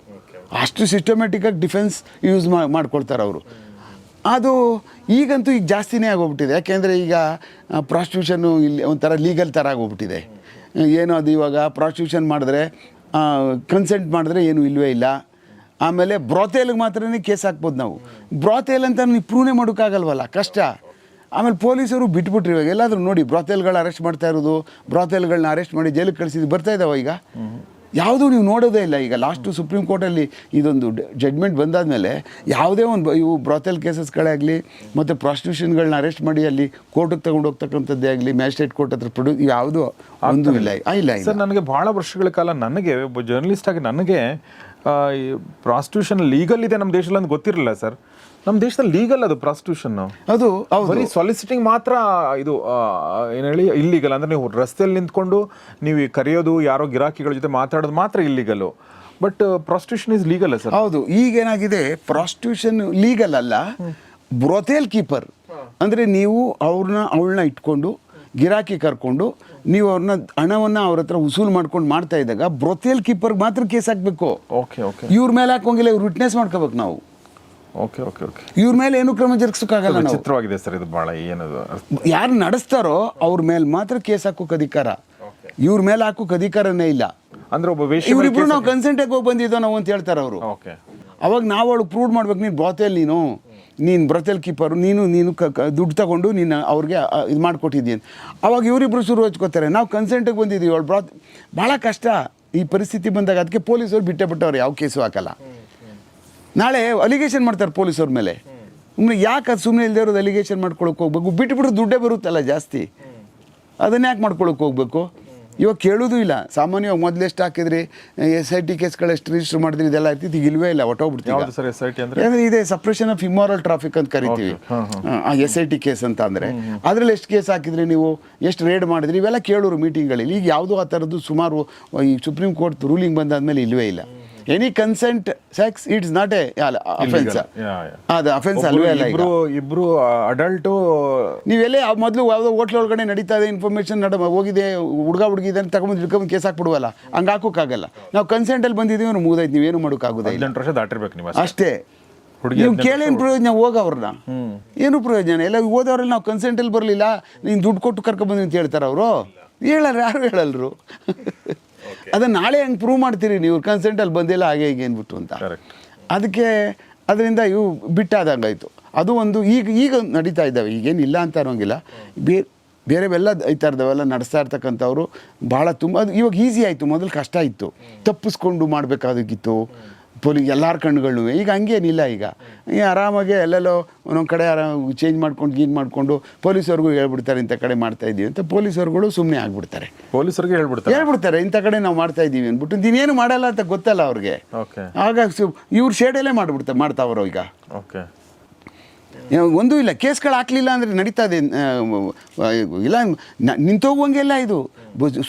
ಅಷ್ಟು ಸಿಸ್ಟಮ್ಯಾಟಿಕಾಗಿ ಡಿಫೆನ್ಸ್ ಯೂಸ್ ಮಾಡ್ಕೊಳ್ತಾರೆ ಅವರು. ಅದು ಈಗಂತೂ ಈಗ ಜಾಸ್ತಿನೇ ಆಗೋಗ್ಬಿಟ್ಟಿದೆ. ಯಾಕೆಂದರೆ ಈಗ ಪ್ರಾಸ್ಟಿಟ್ಯೂಷನ್ನು ಇಲ್ಲಿ ಒಂಥರ ಲೀಗಲ್ ಥರ ಆಗೋಗ್ಬಿಟ್ಟಿದೆ. ಏನು ಅದು ಇವಾಗ ಪ್ರಾಸ್ಟ್ಯೂಷನ್ ಮಾಡಿದ್ರೆ ಕನ್ಸೆಂಟ್ ಮಾಡಿದ್ರೆ ಏನು ಇಲ್ಲವೇ ಇಲ್ಲ. ಆಮೇಲೆ ಬ್ರಾತೇಲ್ಗೆ ಮಾತ್ರನೇ ಕೇಸ್ ಹಾಕ್ಬೋದು ನಾವು. ಬ್ರಾತೇಲ್ ಅಂತ ನೀವು ಪ್ರೂವ್ನೇ ಮಾಡೋಕ್ಕಾಗಲ್ವಲ್ಲ, ಕಷ್ಟ. ಆಮೇಲೆ ಪೊಲೀಸರು ಬಿಟ್ಬಿಟ್ರಿ ಇವಾಗ. ಎಲ್ಲಾದರೂ ನೋಡಿ ಬ್ರಾತೇಲ್ಗಳು ಅರೆಸ್ಟ್ ಮಾಡ್ತಾ ಇರೋದು ಬ್ರಾತೇಲ್ಗಳನ್ನ ಅರೆಸ್ಟ್ ಮಾಡಿ ಜೈಲಿಗೆ ಕಳಿಸಿದ್ದು ಬರ್ತಾ ಇದ್ದಾವೆ ಈಗ? ಯಾವುದೂ ನೀವು ನೋಡೋದೇ ಇಲ್ಲ. ಈಗ ಲಾಸ್ಟು ಸುಪ್ರೀಂ ಕೋರ್ಟಲ್ಲಿ ಇದೊಂದು ಜಡ್ಮೆಂಟ್ ಬಂದಾದಮೇಲೆ ಯಾವುದೇ ಒಂದು ಇವು ಬ್ರಾತಲ್ ಕೇಸಸ್ಗಳೇ ಆಗಲಿ ಮತ್ತು ಪ್ರಾಸ್ಟಿಟ್ಯೂಷನ್ಗಳನ್ನ ಅರೆಸ್ಟ್ ಮಾಡಿ ಅಲ್ಲಿ ಕೋರ್ಟಿಗೆ ತಗೊಂಡು ಹೋಗ್ತಕ್ಕಂಥದ್ದೇ ಆಗಲಿ ಮ್ಯಾಜಿಸ್ಟ್ರೇಟ್ ಕೋರ್ಟ್ ಹತ್ರ ಪ್ರೊಡ್ಯೂ ಯಾವುದೂ ಇಲ್ಲ. ಇಲ್ಲ ಇಲ್ಲ. ಸರ್, ನನಗೆ ಭಾಳ ವರ್ಷಗಳ ಕಾಲ ನನಗೆ, ಒಬ್ಬ ಜರ್ನಲಿಸ್ಟ್ ಆಗಿ ನನಗೆ ಪ್ರಾಸ್ಟಿಟ್ಯೂಷನ್ ಲೀಗಲ್ ಇದೆ ನಮ್ಮ ದೇಶದಲ್ಲಿ ಅಂತ ಗೊತ್ತಿರಲಿಲ್ಲ ಸರ್. ನಮ್ಮ ದೇಶದಲ್ಲಿ ಲೀಗಲ್ ಅದು ಪ್ರಾಸ್ಟಿಟ್ಯೂಷನ್ ಅದು ಹೌದು. ಬರೀ ಸಾಲಿಸಿಟಿಂಗ್ ಮಾತ್ರ ಇದು ಏನು ಹೇಳಿ ಇಲ್ಲಿಗಲ್ ಅಂದ್ರೆ ನೀವು ರಸ್ತೆಯಲ್ಲಿ ನಿಂತ್ಕೊಂಡು ನೀವು ಈ ಕರೆಯೋದು ಯಾರೋ ಗಿರಾಕಿಗಳ ಜೊತೆ ಮಾತಾಡೋದು ಮಾತ್ರ illegal but prostitution is legal sir ಹೌದು. ಈಗೇನಾಗಿದೆ ಪ್ರಾಸ್ಟಿಟ್ಯೂಷನ್ ಲೀಗಲ್ ಅಲ್ಲ. ಬ್ರೋತೇಲ್ ಕೀಪರ್ ಅಂದರೆ ನೀವು ಅವ್ರನ್ನ ಅವಳನ್ನ ಇಟ್ಕೊಂಡು ಗಿರಾಕಿ ಕರ್ಕೊಂಡು ನೀವು ಅವ್ರನ್ನ ಹಣವನ್ನು ಅವ್ರ ಹತ್ರ ವಸೂಲು ಮಾಡ್ಕೊಂಡು ಮಾಡ್ತಾ ಇದ್ದಾಗ ಬ್ರೋತೇಲ್ ಕೀಪರ್ಗೆ ಮಾತ್ರ ಕೇಸ್ ಹಾಕಬೇಕು. ಓಕೆ ಓಕೆ ಇವ್ರ ಮೇಲೆ ಹಾಕೋಂಗಿಲ್ಲ ಇವ್ರು ವಿಟ್ನೆಸ್ ಮಾಡ್ಕೋಬೇಕು ನಾವು. Okay okay okay. ಇವ್ರ ಮೇಲೆ ಏನು ಕ್ರಮ ಜರುಗಿಸೋಕ್ಕಾಗಲ್ಲ ಚಿತ್ರವಾಗಿದೆ ವಿಚಿತ್ರವಾಗಿದೆ ಸರ್ ಇದು ಬಹಳ ಏನದು ಯಾರು ನಡೆಸ್ತಾರೋ ಅವ್ರ ಮೇಲೆ ಮಾತ್ರ ಕೇಸ್ ಹಾಕೋಕೆ ಅಧಿಕಾರ. ಇವ್ರ ಮೇಲೆ ಹಾಕೋಕೆ ಅಧಿಕಾರನೇ ಇಲ್ಲ. ಅಂದ್ರೆ ಒಬ್ಬ ವೇಷ ಇವರಿಬ್ರು ನಾವು ಕನ್ಸೆಂಟಾಗಿ ಹೋಗಿ ಬಂದಿದ್ದೋ ನಾವು ಅಂತ ಹೇಳ್ತಾರೆ ಅವರು. ಓಕೆ. ಅವಾಗ ನಾವು ಅವಳು ಪ್ರೂವ್ ಮಾಡ್ಬೇಕು ನೀನು ಬ್ರಾತೇಲ್ ನೀನು. ನೀನು ಬ್ರತೆಲ್ ಕೀಪರ್ ನೀನು ನೀನು ಕ ದುಡ್ಡು ತಗೊಂಡು ನೀನು ಅವ್ರಿಗೆ ಇದು ಮಾಡಿಕೊಟ್ಟಿದ್ದೀನಿ. ಅವಾಗ ಇವರಿಬ್ರು ಶುರು ಹಚ್ಕೋತಾರೆ. ನಾವು ಕನ್ಸೆಂಟಿಗೆ ಬಂದಿದ್ದೀವಿ ಅವಳು ಬ್ರಾತ್ ಭಾಳ ಕಷ್ಟ ಈ ಪರಿಸ್ಥಿತಿ ಬಂದಾಗ ಅದಕ್ಕೆ ಪೊಲೀಸರು ಬಿಟ್ಟೆ ಬಿಟ್ಟವ್ರು ಯಾವ ಕೇಸು ಹಾಕಲ್ಲ. ನಾಳೆ ಅಲಿಗೇಷನ್ ಮಾಡ್ತಾರೆ ಪೊಲೀಸವ್ರ ಮೇಲೆ. ಸುಮ್ಮನೆ ಯಾಕೆ ಅದು ಸುಮ್ಮನೆ ಇಲ್ಲದೆ ಇರೋದು ಅಲಿಗೇಷನ್ ಮಾಡ್ಕೊಳಕ್ಕೆ ಹೋಗ್ಬೇಕು? ಬಿಟ್ಬಿಟ್ರೆ ದುಡ್ಡೇ ಬರುತ್ತಲ್ಲ ಜಾಸ್ತಿ. ಅದನ್ನ ಯಾಕೆ ಮಾಡ್ಕೊಳಕ್ಕೆ ಹೋಗ್ಬೇಕು? ಇವಾಗ ಕೇಳೋದು ಇಲ್ಲ. ಸಾಮಾನ್ಯವಾಗಿ ಮೊದಲು ಎಷ್ಟು ಹಾಕಿದ್ರಿ? ಎಸ್ ಐ ಟಿ ಕೇಸ್ಗಳು ಎಷ್ಟು ರಿಜಿಸ್ಟರ್ ಮಾಡಿದ್ರಿ? ಇದೆಲ್ಲ ಇರ್ತಿತ್ತು. ಈಗ ಇಲ್ವೇ ಇಲ್ಲ ಅಂದ್ರೆ? ಯಾಕಂದ್ರೆ ಇದೆ ಸಪ್ರೆಷನ್ ಆಫ್ ಇಮಾರಲ್ ಟ್ರಾಫಿಕ್ ಅಂತ ಕರಿತೀವಿ. ಎಸ್ ಐ ಟಿ ಕೇಸ್ ಅಂತ ಅಂದ್ರೆ. ಅದರಲ್ಲಿ ಎಷ್ಟು ಕೇಸ್ ಹಾಕಿದ್ರಿ ನೀವು? ಎಷ್ಟು ರೇಡ್ ಮಾಡಿದ್ರಿ? ಇವೆಲ್ಲ ಕೇಳೋರು ಮೀಟಿಂಗ್ಗಳಲ್ಲಿ ಈಗ ಯಾವುದೋ ಆ ಥರದ್ದು ಸುಮಾರು ಈ ಸುಪ್ರೀಂ ಕೋರ್ಟ್ ರೂಲಿಂಗ್ ಬಂದಾದ್ಮೇಲೆ ಇಲ್ವೇ ಇಲ್ಲ. Any consent sex it's not a offence. ಅದು ಅಫೆನ್ಸ್ ಅಲ್ವೇ ಅಲ್ಲ ಇಬ್ರು ಇಬ್ರು ಅಡಲ್ಟು ನೀವೆಲ್ಲೇ ಮೊದಲು ಯಾವುದೋ ಹೋಟ್ಲ್ ಒಳಗಡೆ ನಡೀತಾ ಇದೆ ಇನ್ಫಾರ್ಮೇಷನ್ ನಡ ಹೋಗಿದೆ ಹುಡುಗ ಹುಡುಗಿ ಇದೆ ಅಂತ ತಗೊಂಡು ಹಿಡ್ಕೊಂಡು ಕೇಸ್ ಹಾಕ್ಬಿಡುವಲ್ಲ ಹಂಗೆ ಹಾಕೋಕ್ಕಾಗಲ್ಲ. ನಾವು ಕನ್ಸೆಂಟಲ್ಲಿ ಬಂದಿದ್ದೀವಿ ಅವ್ನು ಮುಗಿದೈತೆ ನೀವೇನು ಮಾಡೋಕ್ಕಾಗೋದೇ ಇಲ್ಲ. ಹದಿನೆಂಟು ವರ್ಷ ದಾಟಿರ್ಬೇಕು ನೀವು ಅಷ್ಟೇ. ನೀವು ಕೇಳೇನು ಪ್ರಯೋಜನ ಹೋಗವ್ರನ್ನ ಏನು ಪ್ರಯೋಜನ? ಎಲ್ಲ ಹೋದವ್ರಲ್ಲಿ ನಾವು ಕನ್ಸೆಂಟಲ್ಲಿ ಬರಲಿಲ್ಲ ನೀನು ದುಡ್ಡು ಕೊಟ್ಟು ಕರ್ಕೊಂಡ್ಬಂದು ಅಂತ ಹೇಳ್ತಾರೆ ಅವರು? ಹೇಳಲ್ಲ ಯಾರು ಹೇಳಲ್ರು? ಅದನ್ನ ನಾಳೆ ಹಂಗೆ ಪ್ರೂವ್ ಮಾಡ್ತೀರಿ ನೀವು ಕನ್ಸೆಂಟ್ ಅಲ್ಲಿ ಬಂದಿಲ್ಲ ಹಾಗೆ ಹೀಗೆ ಅಂದ್ಬಿಟ್ಟು ಅಂತ. ಅದಕ್ಕೆ ಅದರಿಂದ ಇವು ಬಿಟ್ಟಾದಂಗಾಯ್ತು. ಅದು ಒಂದು ಈಗ ಈಗ ನಡೀತಾ ಇದ್ದಾವೆ. ಈಗೇನಿಲ್ಲ ಅಂತ ಅನ್ನೋಂಗಿಲ್ಲ. ಬೇರೆ ಬೇರೆವೆಲ್ಲ ಈ ಥರದವೆಲ್ಲ ನಡೆಸ್ತಾ ಇರ್ತಕ್ಕಂಥವ್ರು ಭಾಳ ತುಂಬ ಅದು ಇವಾಗ ಈಸಿ ಆಯಿತು. ಮೊದಲು ಕಷ್ಟ ಇತ್ತು. ತಪ್ಪಿಸ್ಕೊಂಡು ಮಾಡಬೇಕಾಗಿತ್ತು. ಪೊಲಿ ಎಲ್ಲರ ಕಣ್ಣುಗಳು ಈಗ ಹಂಗೇನಿಲ್ಲ ಈಗ. ಈ ಆರಾಮಾಗಿ ಎಲ್ಲೆಲ್ಲೋ ಒಂದೊಂದು ಕಡೆ ಆರಾಮ ಚೇಂಜ್ ಮಾಡ್ಕೊಂಡು ಗೀನ್ ಮಾಡಿಕೊಂಡು ಪೊಲೀಸವ್ರಿಗೂ ಹೇಳ್ಬಿಡ್ತಾರೆ ಇಂಥ ಕಡೆ ಮಾಡ್ತಾ ಇದ್ದೀವಿ ಅಂತ ಪೊಲೀಸರುಗಳು ಸುಮ್ಮನೆ ಆಗ್ಬಿಡ್ತಾರೆ. ಪೊಲೀಸರಿಗೆ ಹೇಳ್ಬಿಡ್ತಾರೆ? ಹೇಳ್ಬಿಡ್ತಾರೆ ಇಂಥ ಕಡೆ ನಾವು ಮಾಡ್ತಾ ಇದ್ದೀವಿ ಅಂದ್ಬಿಟ್ಟು ನೀನೇನು ಮಾಡಲ್ಲ ಅಂತ ಗೊತ್ತಲ್ಲ ಅವ್ರಿಗೆ. ಆಗ ಇವ್ರು ಶೇಡಲ್ಲೇ ಮಾಡ್ಬಿಡ್ತಾರೆ ಮಾಡ್ತಾವ್ರು ಈಗ. ಓಕೆ ಏನೋ ಒಂದೂ ಇಲ್ಲ ಕೇಸ್ಗಳು ಹಾಕ್ಲಿಲ್ಲ ಅಂದರೆ ನಡೀತಾ ಇದೆ ಇಲ್ಲ ನಿಂತೋಗುವಂಗೆಲ್ಲ ಇದು.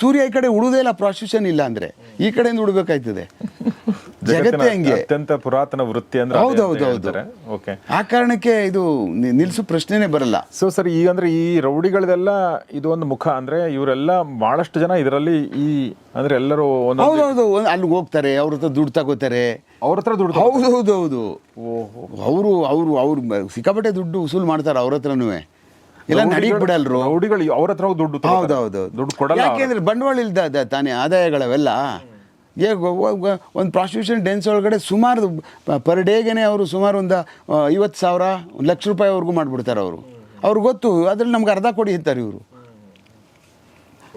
ಸೂರ್ಯ ಈ ಕಡೆ ಉಳುವುದೇ ಇಲ್ಲ ಪ್ರಾಸಿಕ್ಯೂಷನ್ ಇಲ್ಲ ಅಂದರೆ. ಈ ಕಡೆಯಿಂದ ಉಡಬೇಕಾಯ್ತದೆ. ಜಗತ್ತೇ ಹಂಗೆ. ಅತ್ಯಂತ ಪುರಾತನ ವೃತ್ತಿ ಅಂದ್ರೆ ಹೌದು ಹೌದು ಹೌದು ಓಕೆ ಆ ಕಾರಣಕ್ಕೆ ಇದು ನಿಲ್ಸು ಪ್ರಶ್ನೆನೇ ಬರಲ್ಲ. ಸೊ ಸರ್ ಈಗ ಅಂದ್ರೆ ಈ ರೌಡಿಗಳದೆಲ್ಲ ಇದು ಒಂದು ಮುಖ ಅಂದ್ರೆ ಇವರೆಲ್ಲ ಬಹಳಷ್ಟು ಜನ ಇದರಲ್ಲಿ ಈ ಅಂದ್ರೆ ಎಲ್ಲರೂ ಹೌದೌದು ಅಲ್ಲಿಗೆ ಹೋಗ್ತಾರೆ ಅವ್ರ ಹತ್ರ ದುಡ್ಡು ತಗೋತಾರೆ. ಅವ್ರ ಹತ್ರ ದುಡ್ಡು ಹೌದು ಹೌದು. ಹೌದು ಅವರು ಅವರು ಅವ್ರು ಸಿಕ್ಕಾಪಟ್ಟೆ ದುಡ್ಡು ವಸೂಲ್ ಮಾಡ್ತಾರೆ ಅವ್ರ ಹತ್ರನೂ ಎಲ್ಲ ನಡೀಕ್ ಬಿಡಲ್ರು. ರೌಡಿಗಳು ಅವ್ರ ಹತ್ರ ದುಡ್ಡು ಹೌದು ಹೌದು ದುಡ್ಡು ಕೊಡಲ್ಲ ಯಾಕೆಂದ್ರೆ ಬಂಡವಾಳ ಇಲ್ದ ತಾನೇ ಆದಾಯಗಳವೆಲ್ಲ. ಒಂದು ಪ್ರಾಸ್ಟಿಟ್ಯೂಷನ್ ಡೆನ್ಸ್ ಒಳಗಡೆ ಸುಮಾರು ಪರ್ ಡೇಗೆ ಅವರು ಸುಮಾರು ಒಂದು ಐವತ್ತು ಸಾವಿರ ಒಂದು ಲಕ್ಷ ರೂಪಾಯಿವರೆಗೂ ಮಾಡಿಬಿಡ್ತಾರೆ ಅವರು. ಅವ್ರಿಗೆ ಗೊತ್ತು ಅದ್ರಲ್ಲಿ ನಮ್ಗೆ ಅರ್ಧ ಕೊಡಿ ಇರ್ತಾರೆ ಇವರು.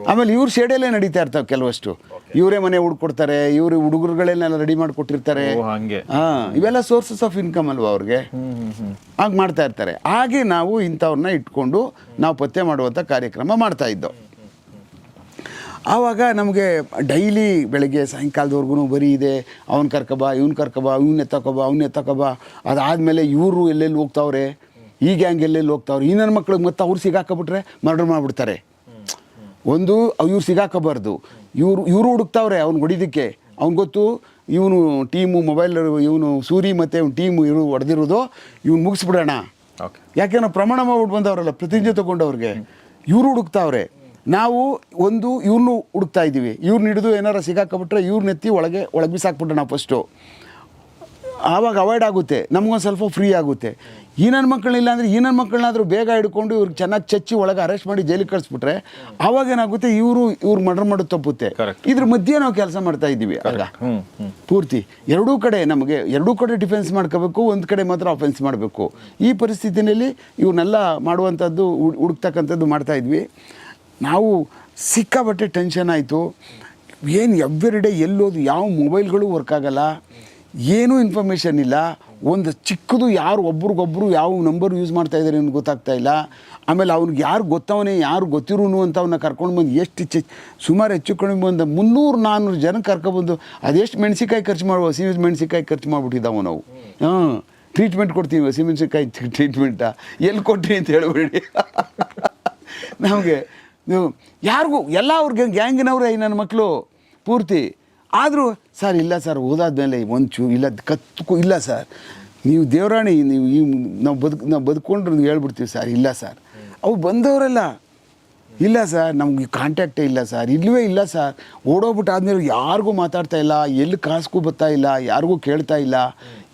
ಆಮೇಲೆ ಇವ್ರ ಶೇಡಲ್ಲೇ ನಡೀತಾ ಇರ್ತಾವೆ ಕೆಲವಷ್ಟು. ಇವರೇ ಮನೆ ಹುಡ್ಕೊಡ್ತಾರೆ ಇವ್ರ ಹುಡುಗರುಗಳನ್ನೆಲ್ಲ ರೆಡಿ ಮಾಡಿಕೊಟ್ಟಿರ್ತಾರೆ ಹಾಂ ಇವೆಲ್ಲ ಸೋರ್ಸಸ್ ಆಫ್ ಇನ್ಕಮ್ ಅಲ್ವಾ ಅವ್ರಿಗೆ? ಹಾಗೆ ಮಾಡ್ತಾ ಇರ್ತಾರೆ. ಹಾಗೆ ನಾವು ಇಂಥವ್ರನ್ನ ಇಟ್ಕೊಂಡು ನಾವು ಪತ್ತೆ ಮಾಡುವಂಥ ಕಾರ್ಯಕ್ರಮ ಮಾಡ್ತಾ ಇದ್ದೋ. ಆವಾಗ ನಮಗೆ ಡೈಲಿ ಬೆಳಗ್ಗೆ ಸಾಯಂಕಾಲದವರೆಗೂ ಬರೀ ಇದೆ ಅವ್ನು ಕರ್ಕೊಬಾ ಇವ್ನು ಕರ್ಕೊಬಾ ಇವ್ನ ಎತ್ತಕೊಬಾ ಅವ್ನ ಎತ್ತಕೊಬಾ ಅದಾದಮೇಲೆ ಇವರು ಎಲ್ಲೆಲ್ಲಿ ಹೋಗ್ತಾವ್ರೆ? ಈ ಗ್ಯಾಂಗ್ ಎಲ್ಲೆಲ್ಲಿ ಹೋಗ್ತಾವ್ರೆ? ಈ ನನ್ನ ಮಕ್ಳಿಗೆ ಮತ್ತೆ ಅವ್ರು ಸಿಗಾಕಬಿಟ್ರೆ ಮರ್ಡರ್ ಮಾಡಿಬಿಡ್ತಾರೆ. ಒಂದು ಇವ್ರು ಸಿಗಾಕಬಾರ್ದು. ಇವ್ರು ಇವರು ಹುಡುಕ್ತಾವ್ರೆ ಅವ್ನು ಹೊಡಿದಕ್ಕೆ ಅವ್ನು ಗೊತ್ತು ಇವನು ಟೀಮು ಮೊಬೈಲ್ ಇವನು ಸೂರಿ ಮತ್ತು ಅವ್ನ ಟೀಮು ಇವರು ಹೊಡೆದಿರೋದು ಇವ್ನು ಮುಗಿಸ್ಬಿಡೋಣ. ಯಾಕೆಂದ್ರೆ ಪ್ರಮಾಣ ಮಾಡ್ಬಿಟ್ಟು ಬಂದವರಲ್ಲ ಪ್ರತಿಜ್ಞೆ ತೊಗೊಂಡವ್ರಿಗೆ. ಇವರು ಹುಡುಕ್ತಾವ್ರೆ. ನಾವು ಒಂದು ಇವ್ರನ್ನೂ ಹುಡುಕ್ತಾ ಇದ್ದೀವಿ. ಇವ್ರನ್ನ ಹಿಡಿದು ಏನಾರ ಸಿಗಾಕಬಿಟ್ರೆ ಇವ್ರನ್ನ ಎತ್ತಿ ಒಳಗೆ ಒಳಗೆ ಬಿಸಾಕ್ಬಿಟ್ಟೆ ಫಸ್ಟು ಆವಾಗ ಅವಾಯ್ಡ್ ಆಗುತ್ತೆ. ನಮಗೊಂದು ಸ್ವಲ್ಪ ಫ್ರೀ ಆಗುತ್ತೆ. ಈ ನನ್ನ ಮಕ್ಕಳಿಲ್ಲ ಅಂದರೆ ಈ ನನ್ನ ಮಕ್ಕಳನ್ನಾದರೂ ಬೇಗ ಹಿಡ್ಕೊಂಡು ಇವ್ರಿಗೆ ಚೆನ್ನಾಗಿ ಚಚ್ಚಿ ಒಳಗೆ ಅರೆಸ್ಟ್ ಮಾಡಿ ಜೈಲಿಗೆ ಕಳಿಸ್ಬಿಟ್ರೆ ಆವಾಗ ಏನಾಗುತ್ತೆ ಇವರು ಇವ್ರು ಮರ್ಡರ್ ಮಾಡೋದು ತಪ್ಪುತ್ತೆ. ಇದ್ರ ಮಧ್ಯೆ ನಾವು ಕೆಲಸ ಮಾಡ್ತಾ ಇದ್ದೀವಿ ಆಗ. ಪೂರ್ತಿ. ಎರಡೂ ಕಡೆ ನಮಗೆ ಎರಡೂ ಕಡೆ ಡಿಫೆನ್ಸ್ ಮಾಡ್ಕೋಬೇಕು ಒಂದು ಕಡೆ ಮಾತ್ರ ಅಫೆನ್ಸ್ ಮಾಡಬೇಕು. ಈ ಪರಿಸ್ಥಿತಿನಲ್ಲಿ ಇವನ್ನೆಲ್ಲ ಮಾಡುವಂಥದ್ದು ಹುಡ್- ಹುಡುಕ್ತಕ್ಕಂಥದ್ದು ಮಾಡ್ತಾ ಇದ್ವಿ. ನಾವು ಸಿಕ್ಕಾಬಟ್ಟೆ ಟೆನ್ಷನ್ ಆಯಿತು. ಏನು ಎವ್ರಿ ಡೇ ಎಲ್ಲೋದು ಯಾವ ಮೊಬೈಲ್ಗಳು ವರ್ಕ್ ಆಗಲ್ಲ. ಏನೂ ಇನ್ಫಾರ್ಮೇಷನ್ ಇಲ್ಲ. ಒಂದು ಚಿಕ್ಕದು ಯಾರು ಒಬ್ರಿಗೊಬ್ರು ಯಾವ ನಂಬರ್ ಯೂಸ್ ಮಾಡ್ತಾ ಇದ್ದಾರೆ ಅಂತ ಗೊತ್ತಾಗ್ತಾ ಇಲ್ಲ. ಆಮೇಲೆ ಅವ್ನಿಗೆ ಯಾರು ಗೊತ್ತವನೇ ಯಾರು ಗೊತ್ತಿರೋನು ಅಂತ ಅವನ್ನ ಕರ್ಕೊಂಡು ಬಂದು ಎಷ್ಟು ಚೆ ಸುಮಾರು ಹೆಚ್ಚು ಕಡಿಮೆ ಬಂದು ಮುನ್ನೂರು ನಾನ್ನೂರು ಜನ ಕರ್ಕೊಬಂದು ಅದೆಷ್ಟು ಮೆಣಸಿಕಾಯಿ ಖರ್ಚು ಮಾಡುವ ಹಸಿ ಮೆಣಸಿಕಾಯಿ ಖರ್ಚು ಮಾಡಿಬಿಟ್ಟಿದ್ದಾವೆ ನಾವು. ಹಾಂ ಟ್ರೀಟ್ಮೆಂಟ್ ಕೊಡ್ತೀವಿ ಹಸಿ ಮೆಣಸಿಕಾಯಿ ಟ್ರೀಟ್ಮೆಂಟಾ ಎಲ್ಲಿ ಕೊಟ್ರಿ ಅಂತ ಹೇಳಬೇಡಿ. ನಮಗೆ ನೀವು ಯಾರಿಗೂ ಎಲ್ಲ ಅವ್ರಿಗೆ ಗ್ಯಾಂಗಿನವ್ರೆ ನನ್ನ ಮಕ್ಕಳು ಪೂರ್ತಿ. ಆದರೂ ಸರ್, ಇಲ್ಲ ಸರ್ ಓದಾದ್ಮೇಲೆ ಒಂದು ಚೂ ಇಲ್ಲ ಕತ್ತು ಇಲ್ಲ ಸರ್. ನೀವು ದೇವರಾಣಿ, ನೀವು ಈ ನಾವು ಬದುಕು, ನಾವು ಬದುಕೊಂಡ್ರೆ ಹೇಳ್ಬಿಡ್ತೀವಿ ಸರ್, ಇಲ್ಲ ಸರ್. ಅವು ಬಂದವರೆಲ್ಲ ಇಲ್ಲ ಸರ್, ನಮ್ಗೆ ಕಾಂಟ್ಯಾಕ್ಟೇ ಇಲ್ಲ ಸರ್ ಇಲ್ಲವೇ ಇಲ್ಲ ಸರ್. ಓಡೋಗ್ಬಿಟ್ಟು ಆದಮೇಲೆ ಯಾರಿಗೂ ಮಾತಾಡ್ತಾ ಇಲ್ಲ, ಎಲ್ಲಿ ಕಾಸ್ಗೂ ಬರ್ತಾ ಇಲ್ಲ, ಯಾರಿಗೂ ಕೇಳ್ತಾ ಇಲ್ಲ,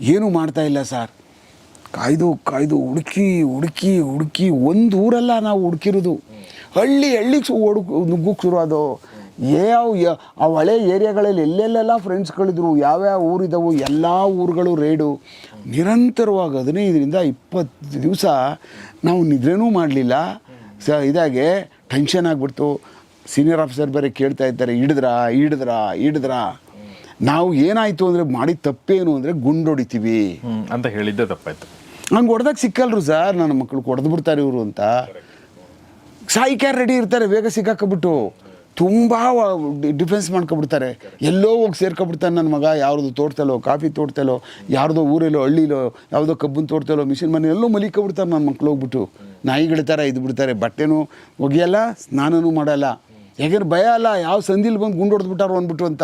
ಏನೂ ಮಾಡ್ತಾ ಇಲ್ಲ ಸರ್. ಕಾಯ್ದು ಕಾಯ್ದು ಹುಡುಕಿ ಹುಡುಕಿ ಹುಡುಕಿ, ಒಂದು ಊರಲ್ಲ ನಾವು ಹುಡುಕಿರೋದು. ಹಳ್ಳಿ, ಹಳ್ಳಿಗೆ ಹುಡುಕ್ ನುಗ್ಗಕ್ಕೆ ಶುರು ಅದು ಯಾವ ಯ- ಆ ಹಳೆ ಏರಿಯಾಗಳಲ್ಲಿ ಎಲ್ಲೆಲ್ಲೆಲ್ಲ ಫ್ರೆಂಡ್ಸ್ಗಳಿದ್ರು ಯಾವ್ಯಾವ ಊರಿದ್ದವು ಎಲ್ಲ ಊರುಗಳು ರೇಡು ನಿರಂತರವಾಗಿ ಹದಿನೈದರಿಂದ ಇಪ್ಪತ್ತು ದಿವಸ ನಾವು ನಿದ್ರೆನೂ ಮಾಡಲಿಲ್ಲ. ಸ ಇದಾಗೆ ಟೆನ್ಷನ್ ಆಗಿಬಿಡ್ತು. ಸೀನಿಯರ್ ಆಫೀಸರ್ ಬೇರೆ ಕೇಳ್ತಾ ಇದ್ದಾರೆ ಹಿಡಿದ್ರಾ ಹಿಡಿದ್ರಾ ಹಿಡಿದ್ರಾ ನಾವು ಏನಾಯಿತು ಅಂದರೆ ಮಾಡಿದ ತಪ್ಪೇನು ಅಂದರೆ ಗುಂಡೊಡಿತೀವಿ ಅಂತ ಹೇಳಿದ್ದೆ ತಪ್ಪಾಯ್ತು. ನಂಗೆ ಹೊಡೆದಾಗ ಸಿಕ್ಕಲ್ರು ಸರ್ ನನ್ನ ಮಕ್ಕಳು ಹೊಡೆದು ಬಿಡ್ತಾರೆ ಇವರು ಅಂತ. ಸಾಯಿಕ್ಯಾರು ರೆಡಿ ಇರ್ತಾರೆ ಬೇಗ ಸಿಕ್ಕಾಕೊಬಿಟ್ಟು. ತುಂಬ ಡಿಫೆನ್ಸ್ ಮಾಡ್ಕೊಬಿಡ್ತಾರೆ. ಎಲ್ಲೋ ಹೋಗಿ ಸೇರ್ಕೊಬಿಡ್ತಾನೆ ನನ್ನ ಮಗ. ಯಾರ್ದು ತೋಡ್ತಲೋ ಕಾಫಿ ತೋಡ್ತಲೋ ಯಾರ್ದೋ ಊರಲ್ಲೋ ಹಳ್ಳಿಲೋ ಯಾವುದೋ ಕಬ್ಬನ್ನು ತೋಡ್ತಲೋ ಮಿಷಿನ್ ಮನೆ ಎಲ್ಲೋ ಮಲಿಕೊಬಿಡ್ತಾರೆ ನನ್ನ ಮಕ್ಳು ಹೋಗ್ಬಿಟ್ಟು. ನಾಯಿಗಳ ಥರ ಇದು ಬಿಡ್ತಾರೆ. ಬಟ್ಟೆನೂ ಒಗೆಯಲ್ಲ ಸ್ನಾನನೂ ಮಾಡಲ್ಲ. ಯಾಕೆಂದ್ರೆ ಭಯ ಅಲ್ಲ ಯಾವ ಸಂಧಿಲಿ ಬಂದು ಗುಂಡು ಹೊಡೆದ್ಬಿಟ್ಟಾರೋ ಅಂದ್ಬಿಟ್ಟು ಅಂತ.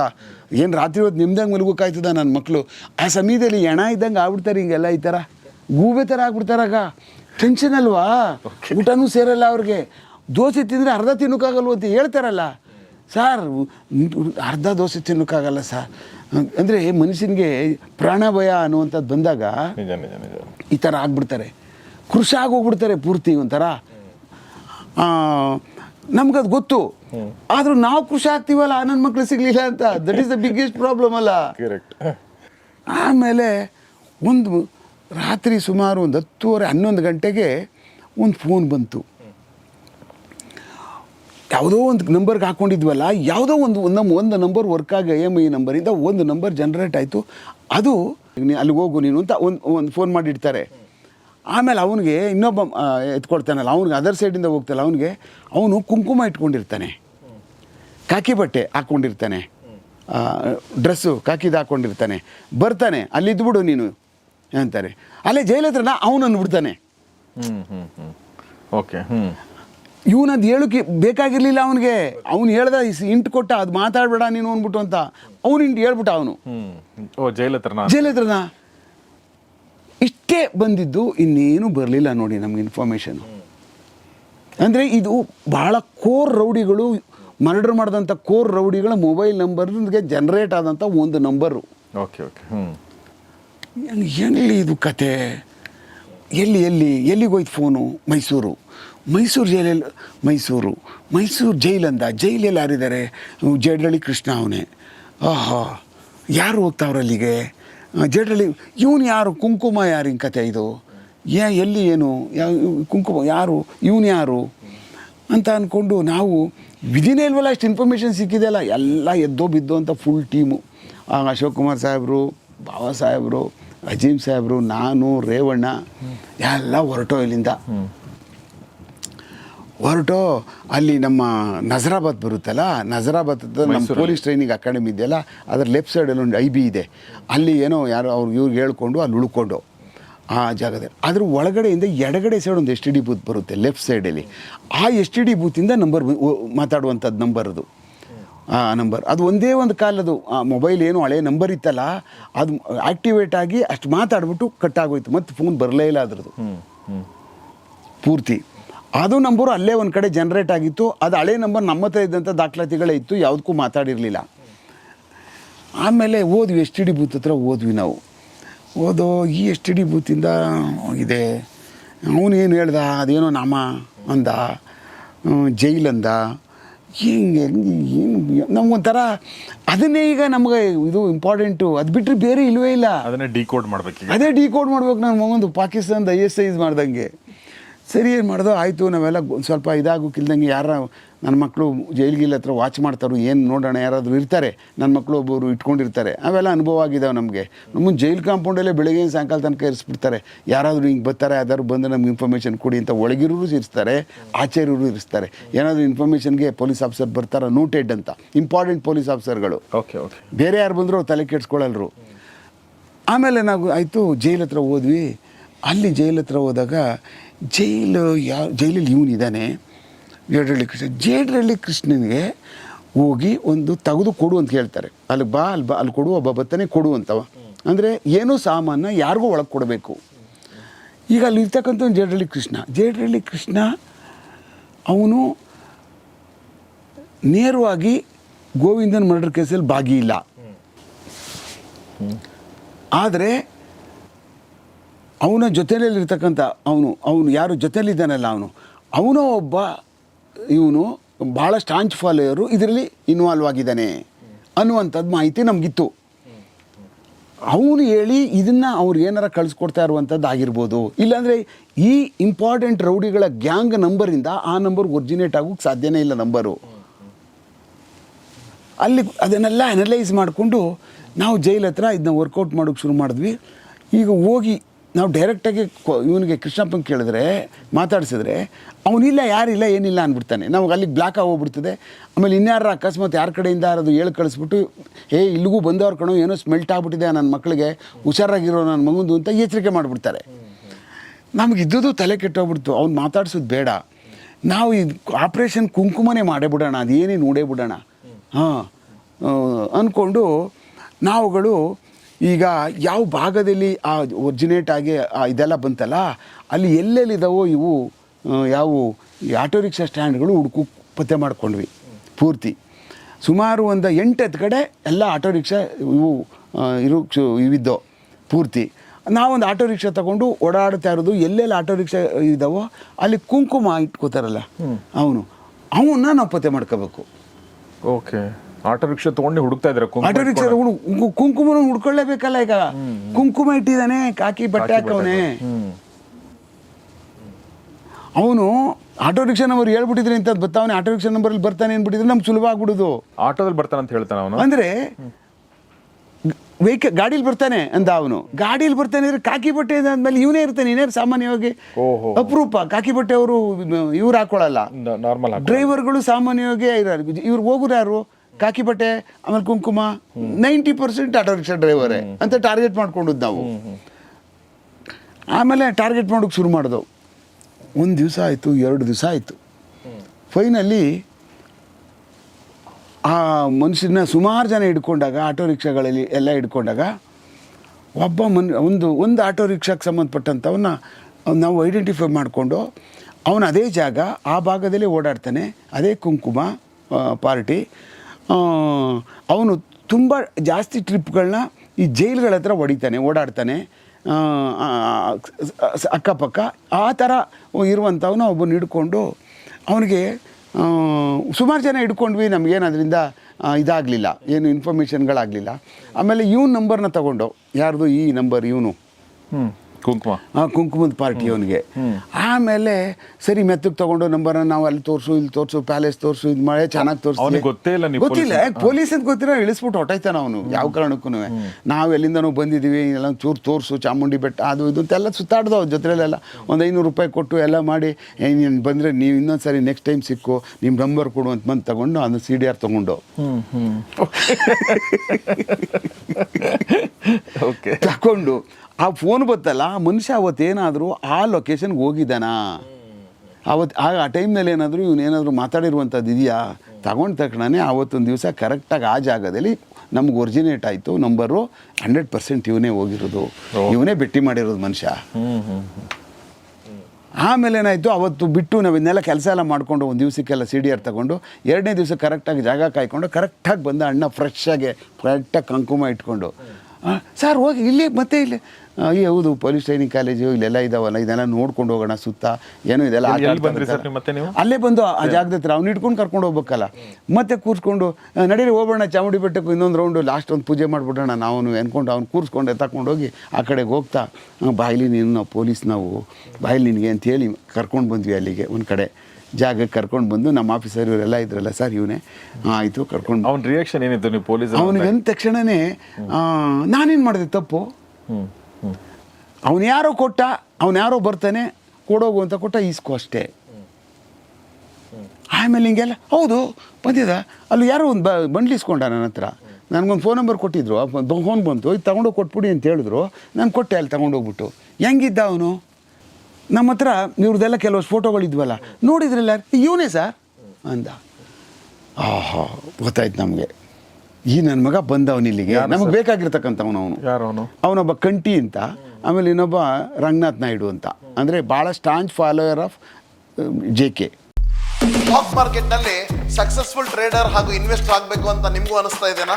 ಏನು ರಾತ್ರಿ ಹೊತ್ತು ನಿಮ್ದಂಗೆ ಮಲಗೋಕ್ಕಾಯ್ತದ ನನ್ನ ಮಕ್ಕಳು ಆ ಸಮಯದಲ್ಲಿ ಎಣ ಇದ್ದಂಗೆ ಆಗ್ಬಿಡ್ತಾರೆ ಹಿಂಗೆಲ್ಲ ಈ ಥರ. ಗೂಬೆ ಥರ ಆಗ್ಬಿಡ್ತಾರಾಗ. ಟೆನ್ಷನ್ ಅಲ್ವಾ? ಊಟನೂ ಸೇರಲ್ಲ ಅವ್ರಿಗೆ. ದೋಸೆ ತಿಂದರೆ ಅರ್ಧ ತಿನ್ನೋಕ್ಕಾಗಲ್ವ ಅಂತ ಹೇಳ್ತಾರಲ್ಲ. ಸರ್ ಅರ್ಧ ದೋಸೆ ತಿನ್ನೋಕ್ಕಾಗಲ್ಲ ಸರ್. ಅಂದರೆ ಮನುಷ್ಯನಿಗೆ ಪ್ರಾಣ ಭಯ ಅನ್ನುವಂಥದ್ದು ಬಂದಾಗ ಈ ಥರ ಆಗ್ಬಿಡ್ತಾರೆ. ಕೃಷಿ ಆಗೋಗ್ಬಿಡ್ತಾರೆ ಪೂರ್ತಿ ಒಂಥರ. ನಮ್ಗದು ಗೊತ್ತು. ಆದರೂ ನಾವು ಖುಷಿ ಆಗ್ತೀವಲ್ಲ ನನ್ನ ಮಕ್ಳು ಸಿಗಲಿಲ್ಲ ಅಂತ. That is the biggest problem ಅಲ್ಲ. ಕರೆಕ್ಟ್ ಆಮೇಲೆ ಒಂದು ರಾತ್ರಿ ಸುಮಾರು ಒಂದು ಹತ್ತುವರೆ ಹನ್ನೊಂದು ಗಂಟೆಗೆ ಒಂದು ಫೋನ್ ಬಂತು. ಯಾವುದೋ ಒಂದು ನಂಬರ್ಗೆ ಹಾಕ್ಕೊಂಡಿದ್ವಲ್ಲ ಯಾವುದೋ ಒಂದು ಒಂದು ನಮ್- ಒಂದು ನಂಬರ್ ವರ್ಕ್ ಆಗಿ ಎಂ ಐ ನಂಬರಿಂದ ಒಂದು ನಂಬರ್ ಜನ್ರೇಟ್ ಆಯಿತು. ಅದು ಅಲ್ಲಿಗೆ ಹೋಗು ನೀನು ಅಂತ ಒಂದು ಒಂದು ಫೋನ್ ಮಾಡಿಡ್ತಾರೆ. ಆಮೇಲೆ ಅವನಿಗೆ ಇನ್ನೊಬ್ಬ ಎತ್ಕೊಡ್ತಾನಲ್ಲ ಅವ್ನಿಗೆ ಅದರ್ ಸೈಡಿಂದ ಹೋಗ್ತಲ್ಲ ಅವನಿಗೆ ಅವನು ಕುಂಕುಮ ಇಟ್ಕೊಂಡಿರ್ತಾನೆ. ಕಾಕಿ ಬಟ್ಟೆ ಹಾಕ್ಕೊಂಡಿರ್ತಾನೆ ಡ್ರೆಸ್ಸು ಕಾಕಿದು ಹಾಕ್ಕೊಂಡಿರ್ತಾನೆ ಬರ್ತಾನೆ ಅಲ್ಲಿದ್ದುಬಿಡು ನೀನು ಅಂತಾರೆ. ಅಲ್ಲೇ ಜೈಲತ್ರನ ಅವನನ್ನು ಬಿಡ್ತಾನೆ ಓಕೆ ಇವನದು ಹೇಳೋಕೆ ಬೇಕಾಗಿರಲಿಲ್ಲ ಅವನಿಗೆ. ಅವ್ನು ಹೇಳ್ದ ಇಂಟ್ ಕೊಟ್ಟ ಅದು ಮಾತಾಡಬೇಡ ನೀನು ಅಂದ್ಬಿಟ್ಟು ಅಂತ. ಅವ್ನು ಇಂಟ್ ಹೇಳ್ಬಿಟ್ಟ ಅವನು. ಜೈಲತ್ರನ? ಇಷ್ಟೇ ಬಂದಿದ್ದು ಇನ್ನೇನು ಬರಲಿಲ್ಲ ನೋಡಿ ನಮ್ಗೆ ಇನ್ಫಾರ್ಮೇಷನು ಅಂದರೆ ಇದು ಬಹಳ ಕೋರ್ ರೌಡಿಗಳು ಮರ್ಡರ್ ಮಾಡಿದಂಥ ಕೋರ್ ರೌಡಿಗಳ ಮೊಬೈಲ್ ನಂಬರ್ಗೆ ಜನ್ರೇಟ್ ಆದಂಥ ಒಂದು ನಂಬರು. Okay okay. ಎಲ್ಲಿ ಇದು ಕತೆ? ಎಲ್ಲಿ ಎಲ್ಲಿ ಎಲ್ಲಿಗೋಯ್ತು ಫೋನು ಮೈಸೂರು? ಮೈಸೂರು ಜೈಲಲ್ಲಿ, ಮೈಸೂರು ಮೈಸೂರು ಜೈಲಂದ, ಜೈಲಲ್ಲಿ ಯಾರಿದ್ದಾರೆ? ಜೇಡ್ರಳ್ಳಿ ಕೃಷ್ಣ ಅವನೇ. ಆಹಾ, ಯಾರು ಹೋಗ್ತಾವ್ರೆ ಅಲ್ಲಿಗೆ ಜೇಡ್ರಳ್ಳಿ, ಇವನು ಯಾರು? ಕುಂಕುಮ ಯಾರು ಹಿಂಗೆ ಕತೆ ಇದು? ಯಾ, ಎಲ್ಲಿ ಏನು? ಕುಂಕುಮ, ಯಾರು? ಇವನು ಯಾರು? ಅಂತ ಅಂದ್ಕೊಂಡು ನಾವು ವಿಧಿನೇ ಇಲ್ವಲ್ಲ ಅಷ್ಟು ಇನ್ಫಾರ್ಮೇಷನ್ ಸಿಕ್ಕಿದೆಯಲ್ಲ ಎಲ್ಲ ಎದ್ದೋ ಬಿದ್ದೋ ಅಂತ ಫುಲ್ ಟೀಮು ಅಶೋಕ್ ಕುಮಾರ್ ಸಾಹೇಬರು, ಬಾಬಾ ಸಾಹೇಬರು, ಅಜೀಮ್ ಸಾಹೇಬರು, ನಾನು, ರೇವಣ್ಣ, ಎಲ್ಲ ಹೊರಟೋ ಇಲ್ಲಿಂದ. ಹೊರಟು ಅಲ್ಲಿ ನಮ್ಮ ನಜರಾಬಾದ್ ಬರುತ್ತಲ್ಲ ನಜರಾಬಾದ್ ನಮ್ಮ ಪೊಲೀಸ್ ಟ್ರೈನಿಂಗ್ ಅಕಾಡೆಮಿ ಇದೆಯಲ್ಲ ಅದ್ರ ಲೆಫ್ಟ್ ಸೈಡಲ್ಲಿ ಒಂದು ಐ ಬಿ ಇದೆ. ಅಲ್ಲಿ ಏನೋ ಯಾರು ಅವ್ರು ಇವ್ರಿಗೆ ಹೇಳ್ಕೊಂಡು ಅಲ್ಲಿ ಉಳ್ಕೊಂಡು ಆ ಜಾಗದಲ್ಲಿ. ಅದ್ರ ಒಳಗಡೆಯಿಂದ ಎಡಗಡೆ ಸೈಡ್ ಒಂದು ಎಸ್ ಟಿ ಡಿ ಬೂತ್ ಬರುತ್ತೆ ಲೆಫ್ಟ್ ಸೈಡಲ್ಲಿ ಆ ಎಸ್ ಟಿ ಡಿ ಬೂತಿಂದ ನಂಬರ್ ಮಾತಾಡುವಂಥದ್ದು ನಂಬರ್ ಅದು. ಆ ನಂಬರ್ ಅದು ಒಂದೇ ಒಂದು ಕಾಲದು ಆ ಮೊಬೈಲ್ ಏನು ಹಳೆ ನಂಬರ್ ಇತ್ತಲ್ಲ ಅದು ಆಕ್ಟಿವೇಟ್ ಆಗಿ ಅಷ್ಟು ಮಾತಾಡ್ಬಿಟ್ಟು ಕಟ್ ಆಗೋಯ್ತು. ಮತ್ತೆ ಫೋನ್ ಬರಲೇ ಇಲ್ಲ ಅದ್ರದ್ದು. ಪೂರ್ತಿ. ಅದು ನಂಬರು ಅಲ್ಲೇ ಒಂದು ಕಡೆ ಜನ್ರೇಟ್ ಆಗಿತ್ತು. ಅದು ಹಳೆ ನಂಬರ್ ನಮ್ಮ ಹತ್ರ ಇದ್ದಂಥ ದಾಖಲಾತಿಗಳೇ ಇತ್ತು. ಯಾವುದಕ್ಕೂ ಮಾತಾಡಿರಲಿಲ್ಲ. ಆಮೇಲೆ ಓದ್ವಿ ಎಸ್ ಟಿ ಡಿ ಬೂತ್ ಹತ್ರ ಓದ್ವಿ ನಾವು. ಓದೋ ಈ ಎಸ್ ಟಿ ಡಿ ಬೂತಿಂದ ಇದೆ. ಅವನೇನು ಹೇಳ್ದ? ಅದೇನೋ ನಾಮ ಅಂದ. ಜೈಲ್ ಅಂದ. ಹಿಂಗೆ ಏನು ನಮಗೊಂಥರ ಅದನ್ನೇ ಈಗ ನಮಗೆ ಇದು ಇಂಪಾರ್ಟೆಂಟು ಅದು ಬಿಟ್ಟರೆ ಬೇರೆ ಇಲ್ಲವೇ ಇಲ್ಲ. ಅದನ್ನೇ ಡಿಕೋಡ್ ಮಾಡ್ಬೇಕು ಅದೇ ಡಿಕೋಡ್ ಮಾಡ್ಬೇಕು ನಾನು ಮಗೊಂದು. ಪಾಕಿಸ್ತಾನದ ಐ ಎಸ್ ಐಸ್ ಮಾಡ್ದಂಗೆ. ಸರಿ ಏನು ಮಾಡೋದು ಆಯಿತು ನಾವೆಲ್ಲ ಸ್ವಲ್ಪ ಇದಾಗೋಕ್ಕಿಲ್ದಂಗೆ ಯಾರ ನನ್ನ ಮಕ್ಕಳು ಜೈಲ್ಗಿಲ್ ಹತ್ರ ವಾಚ್ ಮಾಡ್ತಾರೋ ಏನು ನೋಡೋಣ ಯಾರಾದರೂ ಇರ್ತಾರೆ. ನನ್ನ ಮಕ್ಕಳು ಒಬ್ಬರು ಇಟ್ಕೊಂಡಿರ್ತಾರೆ. ಅವೆಲ್ಲ ಅನುಭವ ಆಗಿದ್ದಾವೆ ನಮಗೆ. ನಮ್ಮ ಜೈಲ್ ಕಾಂಪೌಂಡಲ್ಲೇ ಬೆಳಗ್ಗೆ ಸಾಯಂಕಾಲ ತನಕ ಇರಿಸ್ಬಿಡ್ತಾರೆ. ಯಾರಾದರೂ ಹಿಂಗೆ ಬರ್ತಾರೆ ಯಾವ್ದಾದ್ರು ಬಂದು ನಮ್ಗೆ ಇನ್ಫಾರ್ಮೇಷನ್ ಕೊಡಿ ಅಂತ ಒಳಗಿರೋರು ಇರ್ತಾರೆ ಆಚಾರ್ಯರು ಇರಿಸ್ತಾರೆ. ಏನಾದರೂ ಇನ್ಫಾರ್ಮೇಷನ್ಗೆ ಪೊಲೀಸ್ ಆಫೀಸರ್ ಬರ್ತಾರ ನೋಟೆಡ್ ಅಂತ. ಇಂಪಾರ್ಟೆಂಟ್ ಪೊಲೀಸ್ ಆಫೀಸರ್ಗಳು ಓಕೆ ಓಕೆ ಬೇರೆ ಯಾರು ಬಂದರೂ ಅವ್ರು ತಲೆ ಕೆಡ್ಸ್ಕೊಳ್ಳಲ್ರು ಆಮೇಲೆ ನಾವು ಆಯಿತು ಜೈಲ್ ಹತ್ರ ಹೋದ್ವಿ. ಅಲ್ಲಿ ಜೈಲ್ ಹತ್ರ ಹೋದಾಗ ಜೈಲು ಯಾವ ಜೈಲಲ್ಲಿ ಇವನಿದ್ದಾನೆ. ಜೇಡ್ರಳ್ಳಿ ಕೃಷ್ಣ ಜೇಡ್ರಳ್ಳಿ ಕೃಷ್ಣನಿಗೆ ಹೋಗಿ ಒಂದು ತೆಗೆದು ಕೊಡು ಅಂತ ಹೇಳ್ತಾರೆ. ಅಲ್ಲಿ ಬಾ ಅಲ್ಲಿ ಬಾ ಅಲ್ಲಿ ಕೊಡು ಒಬ್ಬ ಬತ್ತನೆ ಕೊಡು ಅಂತವ. ಅಂದರೆ ಏನೂ ಸಾಮಾನ ಯಾರಿಗೂ ಒಳಗೆ ಕೊಡಬೇಕು. ಈಗ ಅಲ್ಲಿ ಇರ್ತಕ್ಕಂಥ ಒಂದು ಜೇಡ್ರಳ್ಳಿ ಕೃಷ್ಣ. ಜೇಡ್ರಳ್ಳಿ ಕೃಷ್ಣ ಅವನು ನೇರವಾಗಿ ಗೋವಿಂದನ್ ಮರ್ಡರ್ ಕೇಸಲ್ಲಿ ಭಾಗಿಯಿಲ್ಲ ಆದರೆ ಅವನ ಜೊತೆಯಲ್ಲಿರ್ತಕ್ಕಂಥ ಅವನು ಅವನು ಯಾರು ಜೊತೆಯಲ್ಲಿದ್ದಾನಲ್ಲ ಅವನು, ಅವನ ಒಬ್ಬ ಇವನು ಭಾಳ ಸ್ಟಾಂಚ್ ಫಾಲೋಯರು ಇದರಲ್ಲಿ ಇನ್ವಾಲ್ವ್ ಆಗಿದ್ದಾನೆ ಅನ್ನುವಂಥದ್ದು ಮಾಹಿತಿ ನಮಗಿತ್ತು. ಅವನು ಹೇಳಿ ಇದನ್ನು ಅವ್ರು ಏನಾರ ಕಳಿಸ್ಕೊಡ್ತಾ ಇರುವಂಥದ್ದು ಆಗಿರ್ಬೋದು. ಇಲ್ಲಾಂದರೆ ಈ ಇಂಪಾರ್ಟೆಂಟ್ ರೌಡಿಗಳ ಗ್ಯಾಂಗ್ ನಂಬರಿಂದ ಆ ನಂಬರ್ ಒರಿಜಿನೇಟ್ ಆಗೋಕ್ಕೆ ಸಾಧ್ಯನೇ ಇಲ್ಲ ನಂಬರು ಅಲ್ಲಿ ಅದನ್ನೆಲ್ಲ ಅನಲೈಸ್ ಮಾಡಿಕೊಂಡು ನಾವು ಜೈಲ್ ಹತ್ರ ಇದನ್ನ ವರ್ಕೌಟ್ ಮಾಡೋಕ್ಕೆ ಶುರು ಮಾಡಿದ್ವಿ. ಈಗ ಹೋಗಿ ನಾವು ಡೈರೆಕ್ಟಾಗಿ ಇವನಿಗೆ ಕೃಷ್ಣಪ್ಪನ ಕೇಳಿದ್ರೆ, ಮಾತಾಡಿಸಿದ್ರೆ, ಅವನಿಲ್ಲ, ಯಾರಿಲ್ಲ, ಏನಿಲ್ಲ ಅಂದ್ಬಿಡ್ತಾನೆ. ನಮಗೆ ಅಲ್ಲಿಗೆ ಬ್ಲಾಕ್ ಆಗೋಗ್ಬಿಡ್ತದೆ ಆಮೇಲೆ ಇನ್ಯಾರ ಅಕಸ್ಮಾತ್ ಯಾರ ಕಡೆಯಿಂದ ಅದು ಹೇಳಿ ಕಳಿಸ್ಬಿಟ್ಟು ಏ ಇಲ್ಲಿಗೂ ಬಂದವ್ರ ಕಣೋ, ಏನೋ ಸ್ಮೆಲ್ಟ್ ಆಗ್ಬಿಟ್ಟಿದೆ ನನ್ನ ಮಕ್ಕಳಿಗೆ ಹುಷಾರಾಗಿರೋ ನನ್ನ ಮಗಂದು ಅಂತ ಎಚ್ಚರಿಕೆ ಮಾಡಿಬಿಡ್ತಾರೆ. ನಮಗೆ ಇದ್ದುದು ತಲೆ ಕೆಟ್ಟೋಗ್ಬಿಡ್ತು. ಅವ್ನು ಮಾತಾಡ್ಸೋದು ಬೇಡ. ನಾವು ಇದು ಆಪ್ರೇಷನ್ ಕುಂಕುಮನೇ ಮಾಡೇ ಬಿಡೋಣ ಅದೇನೇ ನೋಡೇ ಬಿಡೋಣ ಹಾಂ ಅಂದ್ಕೊಂಡು ನಾವುಗಳು ಈಗ ಯಾವ ಭಾಗದಲ್ಲಿ ಆ ಒರಿಜಿನೇಟ್ ಆಗಿ ಇದೆಲ್ಲ ಬಂತಲ್ಲ ಅಲ್ಲಿ ಎಲ್ಲೆಲ್ಲಿದ್ದಾವೋ ಇವು ಯಾವ ಆಟೋ ರಿಕ್ಷಾ ಸ್ಟ್ಯಾಂಡ್ಗಳು ಹುಡುಕು ಪತ್ತೆ ಮಾಡ್ಕೊಂಡ್ವಿ ಪೂರ್ತಿ. ಸುಮಾರು ಒಂದು ಎಂಟು ಹತ್ತು ಕಡೆ ಎಲ್ಲ ಆಟೋ ರಿಕ್ಷಾ ಇವು ಇರು ಇವಿದ್ದೋ ಪೂರ್ತಿ. ನಾವೊಂದು ಆಟೋ ರಿಕ್ಷಾ ತಗೊಂಡು ಓಡಾಡ್ತಾ ಇರೋದು ಎಲ್ಲೆಲ್ಲಿ ಆಟೋ ರಿಕ್ಷಾ ಇದ್ದಾವೋ ಅಲ್ಲಿ ಕುಂಕುಮ ಇಟ್ಕೋತಾರಲ್ಲ. ಅವನು ಅವನ್ನ ನಾವು ಪತ್ತೆ ಮಾಡ್ಕೋಬೇಕು. ಓಕೆ. ಆಟೋ ರಿಕ್ಷಾ ತಗೊಂಡು ಹುಡುಕ್ತಾ ಇದ್ರೆ ಆಟೋ ರಿಕ್ಷಾ ತಗೊಂಡು ಕುಂಕುಮನ ಹುಡ್ಕೊಳ್ಳೇಬೇಕಲ್ಲ ಈಗ? ಕುಂಕುಮ ಇಟ್ಟಿದ್ದಾನೆ ಕಾಕಿ ಬಟ್ಟೆ ಹಾಕವನೆ. ಅವನು ಆಟೋ ರಿಕ್ಷಾ ನಂಬರ್ ಹೇಳ್ಬಿಟ್ಟಿದ್ರೆ ಅಂತ ಬರ್ತಾವನೆ ಆಟೋ ರಿಕ್ಷಾ ನಂಬರ್ ಅಲ್ಲಿ ಬರ್ತಾನೆ ಅನ್ಬಿಟ್ಟಿದ್ರೆ ನಮ್ಗೆ ಸುಲಭ ಆಗ್ಬಿಡುದು. ಆಟೋದಲ್ಲಿ ಬರ್ತಾನಂತ ಹೇಳ್ತಾನೆ ಅವನು? ಅಂದ್ರೆ ವೆಹಿಕಲ್ ಗಾಡೀಲಿ ಬರ್ತಾನೆ ಅಂದ ಅವನು. ಗಾಡೀಲಿ ಬರ್ತಾನೆ ಅಂದ್ರೆ ಕಾಕಿ ಬಟ್ಟೆ ಆದ್ಮೇಲೆ ಇವನೇ ಇರ್ತಾನೆ ಇನ್ನೇನು ಸಾಮಾನ್ಯವಾಗಿ. ಅಪರೂಪ. ಕಾಕಿ ಬಟ್ಟೆ ಅವರು ಇವ್ರು ಹಾಕೊಳ್ಳಲ್ಲ. ನಾರ್ಮಲ್ ಡ್ರೈವರ್ಗಳು ಸಾಮಾನ್ಯವಾಗಿ ಇವ್ರು ಹೋಗೋರು ಯಾರು? ಕಾಕಿ ಬಟ್ಟೆ, ಆಮೇಲೆ ಕುಂಕುಮ ನೈಂಟಿ ಪರ್ಸೆಂಟ್ ಆಟೋ ರಿಕ್ಷಾ ಡ್ರೈವರೇ ಅಂತ ಟಾರ್ಗೆಟ್ ಮಾಡ್ಕೊಂಡಿದ್ದು ನಾವು. ಆಮೇಲೆ ಟಾರ್ಗೆಟ್ ಮಾಡೋಕೆ ಶುರು ಮಾಡಿದವು. ಒಂದು ದಿವಸ ಆಯಿತು, ಎರಡು ದಿವಸ ಆಯಿತು. ಫೈನಲಿ ಆ ಮನುಷ್ಯನ ಸುಮಾರು ಜನ ಹಿಡ್ಕೊಂಡಾಗ ಆಟೋ ರಿಕ್ಷಾಗಳಲ್ಲಿ ಎಲ್ಲ ಹಿಡ್ಕೊಂಡಾಗ, ಒಬ್ಬ ಮನ್, ಒಂದು ಒಂದು ಆಟೋ ರಿಕ್ಷಾಕ್ಕೆ ಸಂಬಂಧಪಟ್ಟಂಥವನ್ನ ನಾವು ಐಡೆಂಟಿಫೈ ಮಾಡಿಕೊಂಡು, ಅವನು ಅದೇ ಜಾಗ, ಆ ಭಾಗದಲ್ಲೇ ಓಡಾಡ್ತಾನೆ, ಅದೇ ಕುಂಕುಮ ಪಾರ್ಟಿ ಅವನು ತುಂಬ ಜಾಸ್ತಿ ಟ್ರಿಪ್ಗಳನ್ನ ಈ ಜೈಲ್ಗಳ ಹತ್ರ ಹೊಡಿತಾನೆ, ಓಡಾಡ್ತಾನೆ. ಅಕ್ಕಪಕ್ಕ. ಆ ಥರ ಇರುವಂಥವನ್ನ ಒಬ್ಬನ ಹಿಡ್ಕೊಂಡು ಅವನಿಗೆ ಸುಮಾರು ಜನ ಹಿಡ್ಕೊಂಡ್ವಿ ನಮಗೇನು ಅದರಿಂದ ಇದಾಗಲಿಲ್ಲ, ಏನು ಇನ್ಫಾರ್ಮೇಷನ್ಗಳಾಗಲಿಲ್ಲ ಆಮೇಲೆ ಇವನ್ ನಂಬರ್ನ ತಗೊಂಡು, ಯಾರ್ದು ಈ ನಂಬರ್ ಇವನು? ಕುಂಕುಮ. ಆ ಕುಂಕುಮದ ಪಾರ್ಟಿ ಅವನಿಗೆ. ಆಮೇಲೆ ಸರಿ ಮೆತ್ತಗೆ ತಗೊಂಡು ನಂಬರ್ ನಾವು ಅಲ್ಲಿ ತೋರಿಸು ಇಲ್ಲಿ ತೋರಿಸು ಪ್ಯಾಲೇಸ್ ತೋರಿಸು ಇದು ಮಾಡಿ ಚೆನ್ನಾಗಿ ತೋರಿಸು ಅವ್ನಿಗೆ ಗೊತ್ತೇ ಇಲ್ಲ ನೀವು ಗೊತ್ತಿಲ್ಲ. ಪೊಲೀಸ್ ಅಂತ ಗೊತ್ತಿರೋ ಇಳಿಸ್ಬಿಟ್ಟು ಹೊಟ್ಟೈತಾನ ಅವನು ಯಾವ ಕಾರಣಕ್ಕೂ ನಾವು ಎಲ್ಲಿಂದನೂ ಬಂದಿದ್ದೀವಿ ಎಲ್ಲ ಚೂರು ತೋರಿಸು ಚಾಮುಂಡಿ ಬೆಟ್ಟ ಅದು ಇದು ಅಂತೆಲ್ಲ ಸುತ್ತಾಡ್ದು ಅವ್ರ ಜೊತೆಲೆಲ್ಲ. ಒಂದು ಐನೂರು ರೂಪಾಯಿ ಕೊಟ್ಟು ಎಲ್ಲ ಮಾಡಿ ನೀನು ಬಂದರೆ ನೀವು ಇನ್ನೊಂದು ಸರಿ ನೆಕ್ಸ್ಟ್ ಟೈಮ್ ಸಿಕ್ಕು ನಿಮ್ಮ ನಂಬರ್ ಕೊಡು ಅಂತ ಬಂದು ತಗೊಂಡು ಅದನ್ನ ಸಿ ಡಿ ಆರ್ ತೊಗೊಂಡು. ತಗೊಂಡು. ಆ ಫೋನ್ ಬತ್ತಲ್ಲ ಆ ಮನುಷ್ಯ ಅವತ್ತೇನಾದರೂ ಆ ಲೊಕೇಶನ್ಗೆ ಹೋಗಿದ್ದಾನಾ? ಅವತ್ತು ಆ ಆ ಟೈಮ್ನಲ್ಲಿ ಏನಾದರೂ ಇವನೇನಾದರೂ ಮಾತಾಡಿರುವಂಥದ್ದು ಇದೆಯಾ? ತಗೊಂಡ ತಕ್ಷಣನೇ ಆವತ್ತೊಂದು ದಿವಸ ಕರೆಕ್ಟಾಗಿ ಆ ಜಾಗದಲ್ಲಿ ನಮ್ಗೆ ಒರಿಜಿನೇಟ್ ಆಯಿತು ನಂಬರು ಹಂಡ್ರೆಡ್ ಪರ್ಸೆಂಟ್ ಇವನೇ ಹೋಗಿರೋದು. ಇವನೇ ಭೇಟಿ ಮಾಡಿರೋದು ಮನುಷ್ಯ. ಆಮೇಲೆ ಏನಾಯಿತು ಅವತ್ತು ಬಿಟ್ಟು ನಾವು ಇದನ್ನೆಲ್ಲ ಕೆಲಸ ಎಲ್ಲ ಮಾಡಿಕೊಂಡು ಒಂದು ದಿವಸಕ್ಕೆಲ್ಲ ಸಿ ಡಿ ಆರ್ ತಗೊಂಡು ಎರಡನೇ ದಿವಸ ಕರೆಕ್ಟಾಗಿ ಜಾಗ ಕಾಯ್ಕೊಂಡು ಕರೆಕ್ಟಾಗಿ ಬಂದ ಅಣ್ಣ ಫ್ರೆಶ್ ಆಗಿ ಕರೆಕ್ಟಾಗಿ ಕಂಕುಮ ಇಟ್ಕೊಂಡು. ಸರ್ ಹೋಗಿ ಇಲ್ಲಿ ಮತ್ತೆ ಇಲ್ಲಿ. ಈ ಹೌದು ಪೊಲೀಸ್ ಟ್ರೈನಿಂಗ್ ಕಾಲೇಜು ಇಲ್ಲೆಲ್ಲ ಇದಾವಲ್ಲ ಇದೆಲ್ಲ ನೋಡ್ಕೊಂಡು ಹೋಗೋಣ ಸುತ್ತ? ಏನೋ ಇದೆಲ್ಲ ಅಲ್ಲೇ ಬಂದು ಆ ಜಾಗದ ಹತ್ರ ಅವ್ನು ಇಟ್ಕೊಂಡು ಕರ್ಕೊಂಡು ಹೋಗ್ಬೇಕಲ್ಲ. ಮತ್ತೆ ಕೂರಿಸ್ಕೊಂಡು ನಡೀರಿ ಹೋಗೋಣ ಚಾಮುಂಡಿ ಬೆಟ್ಟಕ್ಕೆ ಇನ್ನೊಂದು ರೌಂಡು ಲಾಸ್ಟ್ ಒಂದು ಪೂಜೆ ಮಾಡಿಬಿಡೋಣ ನಾವು ಎನ್ಕೊಂಡು ಅವ್ನು ಕೂರಿಸ್ಕೊಂಡು ತಗೊಂಡೋಗಿ ಆ ಕಡೆಗೆ ಹೋಗ್ತಾ ಬಾಯ್ಲಿ ನೀನು ನಾವು ಪೊಲೀಸ್ ನಾವು ಬಾಯ್ಲಿ ನಿನಗೆ ಅಂತೇಳಿ ಕರ್ಕೊಂಡು ಬಂದ್ವಿ ಅಲ್ಲಿಗೆ ಒಂದು ಕಡೆ. ಜಾಗಕ್ಕೆ ಕರ್ಕೊಂಡು ಬಂದು ನಮ್ಮ ಆಫೀಸರ್ ಇವರೆಲ್ಲ ಇದ್ರಲ್ಲ ಸರ್ ಇವನೇ? ಆಯಿತು ಕರ್ಕೊಂಡು ಅವ್ನ ರಿಯಾಕ್ಷನ್ ಏನಿತ್ತು? ನೀವು ಪೊಲೀಸ್ ಅವನಿಗೆ ಅಂದ ತಕ್ಷಣವೇ ನಾನೇನು ಮಾಡಿದೆ ತಪ್ಪು? ಅವನು ಯಾರೋ ಕೊಟ್ಟ ಅವನು ಯಾರೋ ಬರ್ತಾನೆ ಕೊಡೋಗು ಅಂತ ಕೊಟ್ಟ ಈಸ್ಕೊ ಅಷ್ಟೇ. ಆಮೇಲೆ ಹಿಂಗೆಲ್ಲ ಹೌದು ಬಂದಿದ ಅಲ್ಲಿ ಯಾರೋ ಒಂದು ಬ ಬಂಡ್ಲಿ ಇಸ್ಕೊಂಡ ನನ್ನ ಹತ್ರ. ನನಗೊಂದು ಫೋನ್ ನಂಬರ್ ಕೊಟ್ಟಿದ್ರು. ಫೋನ್ ಬಂತು. ಇದು ತೊಗೊಂಡೋಗಿ ಕೊಟ್ಬಿಡಿ ಅಂತ ಹೇಳಿದ್ರು. ನಾನು ಕೊಟ್ಟೆ ಅಲ್ಲಿ ತೊಗೊಂಡೋಗ್ಬಿಟ್ಟು. ಹೆಂಗಿದ್ದ ಅವನು? ನಮ್ಮ ಹತ್ರ ಇವ್ರದ್ದೆಲ್ಲ ಕೆಲವಷ್ಟು ಫೋಟೋಗಳಿದ್ವಲ್ಲ ನೋಡಿದ್ರಲ್ಲ? ಇವನೇ ಸರ್? ಅಂದ. ಆಹಾ ಗೊತ್ತಾಯ್ತು ನಮಗೆ. ಈ ನನ್ನ ಮಗ ಬಂದವನು ಇಲ್ಲಿಗೆ. ನಮಗೆ ಬೇಕಾಗಿರ್ತಕ್ಕಂಥವನು ಅವನು. ಯಾರು ಅವನು ಅವನೊಬ್ಬ ಕಂಟಿ ಅಂತ ಆಮೇಲೆ ಇನ್ನೊಬ್ಬ ರಂಗನಾಥ್ ನಾಯ್ಡು ಅಂತ. ಅಂದರೆ ಭಾಳ staunch follower of J K stock ಮಾರ್ಕೆಟ್ನಲ್ಲಿ ಸಕ್ಸಸ್ಫುಲ್ ಟ್ರೇಡರ್ ಹಾಗೂ ಇನ್ವೆಸ್ಟರ್ ಆಗಬೇಕು ಅಂತ ನಿಮಗೂ ಅನಿಸ್ತಾ ಇದೆನಾ?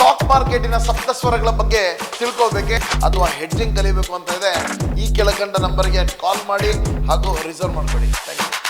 ಸ್ಟಾಕ್ ಮಾರ್ಕೆಟಿನ ಸಪ್ತ ಸ್ವರಗಳ ಬಗ್ಗೆ ತಿಳ್ಕೋಬೇಕೆ ಅಥವಾ ಹೆಡ್ಜಿಂಗ್ ಕಲಿಬೇಕು ಅಂತ ಇದೆ? ಈ ಕೆಳಕಂಡ ನಂಬರ್ಗೆ ಕಾಲ್ ಮಾಡಿ ಹಾಗೂ ರಿಸರ್ವ್ ಮಾಡ್ಕೊಳ್ಳಿ. Thank you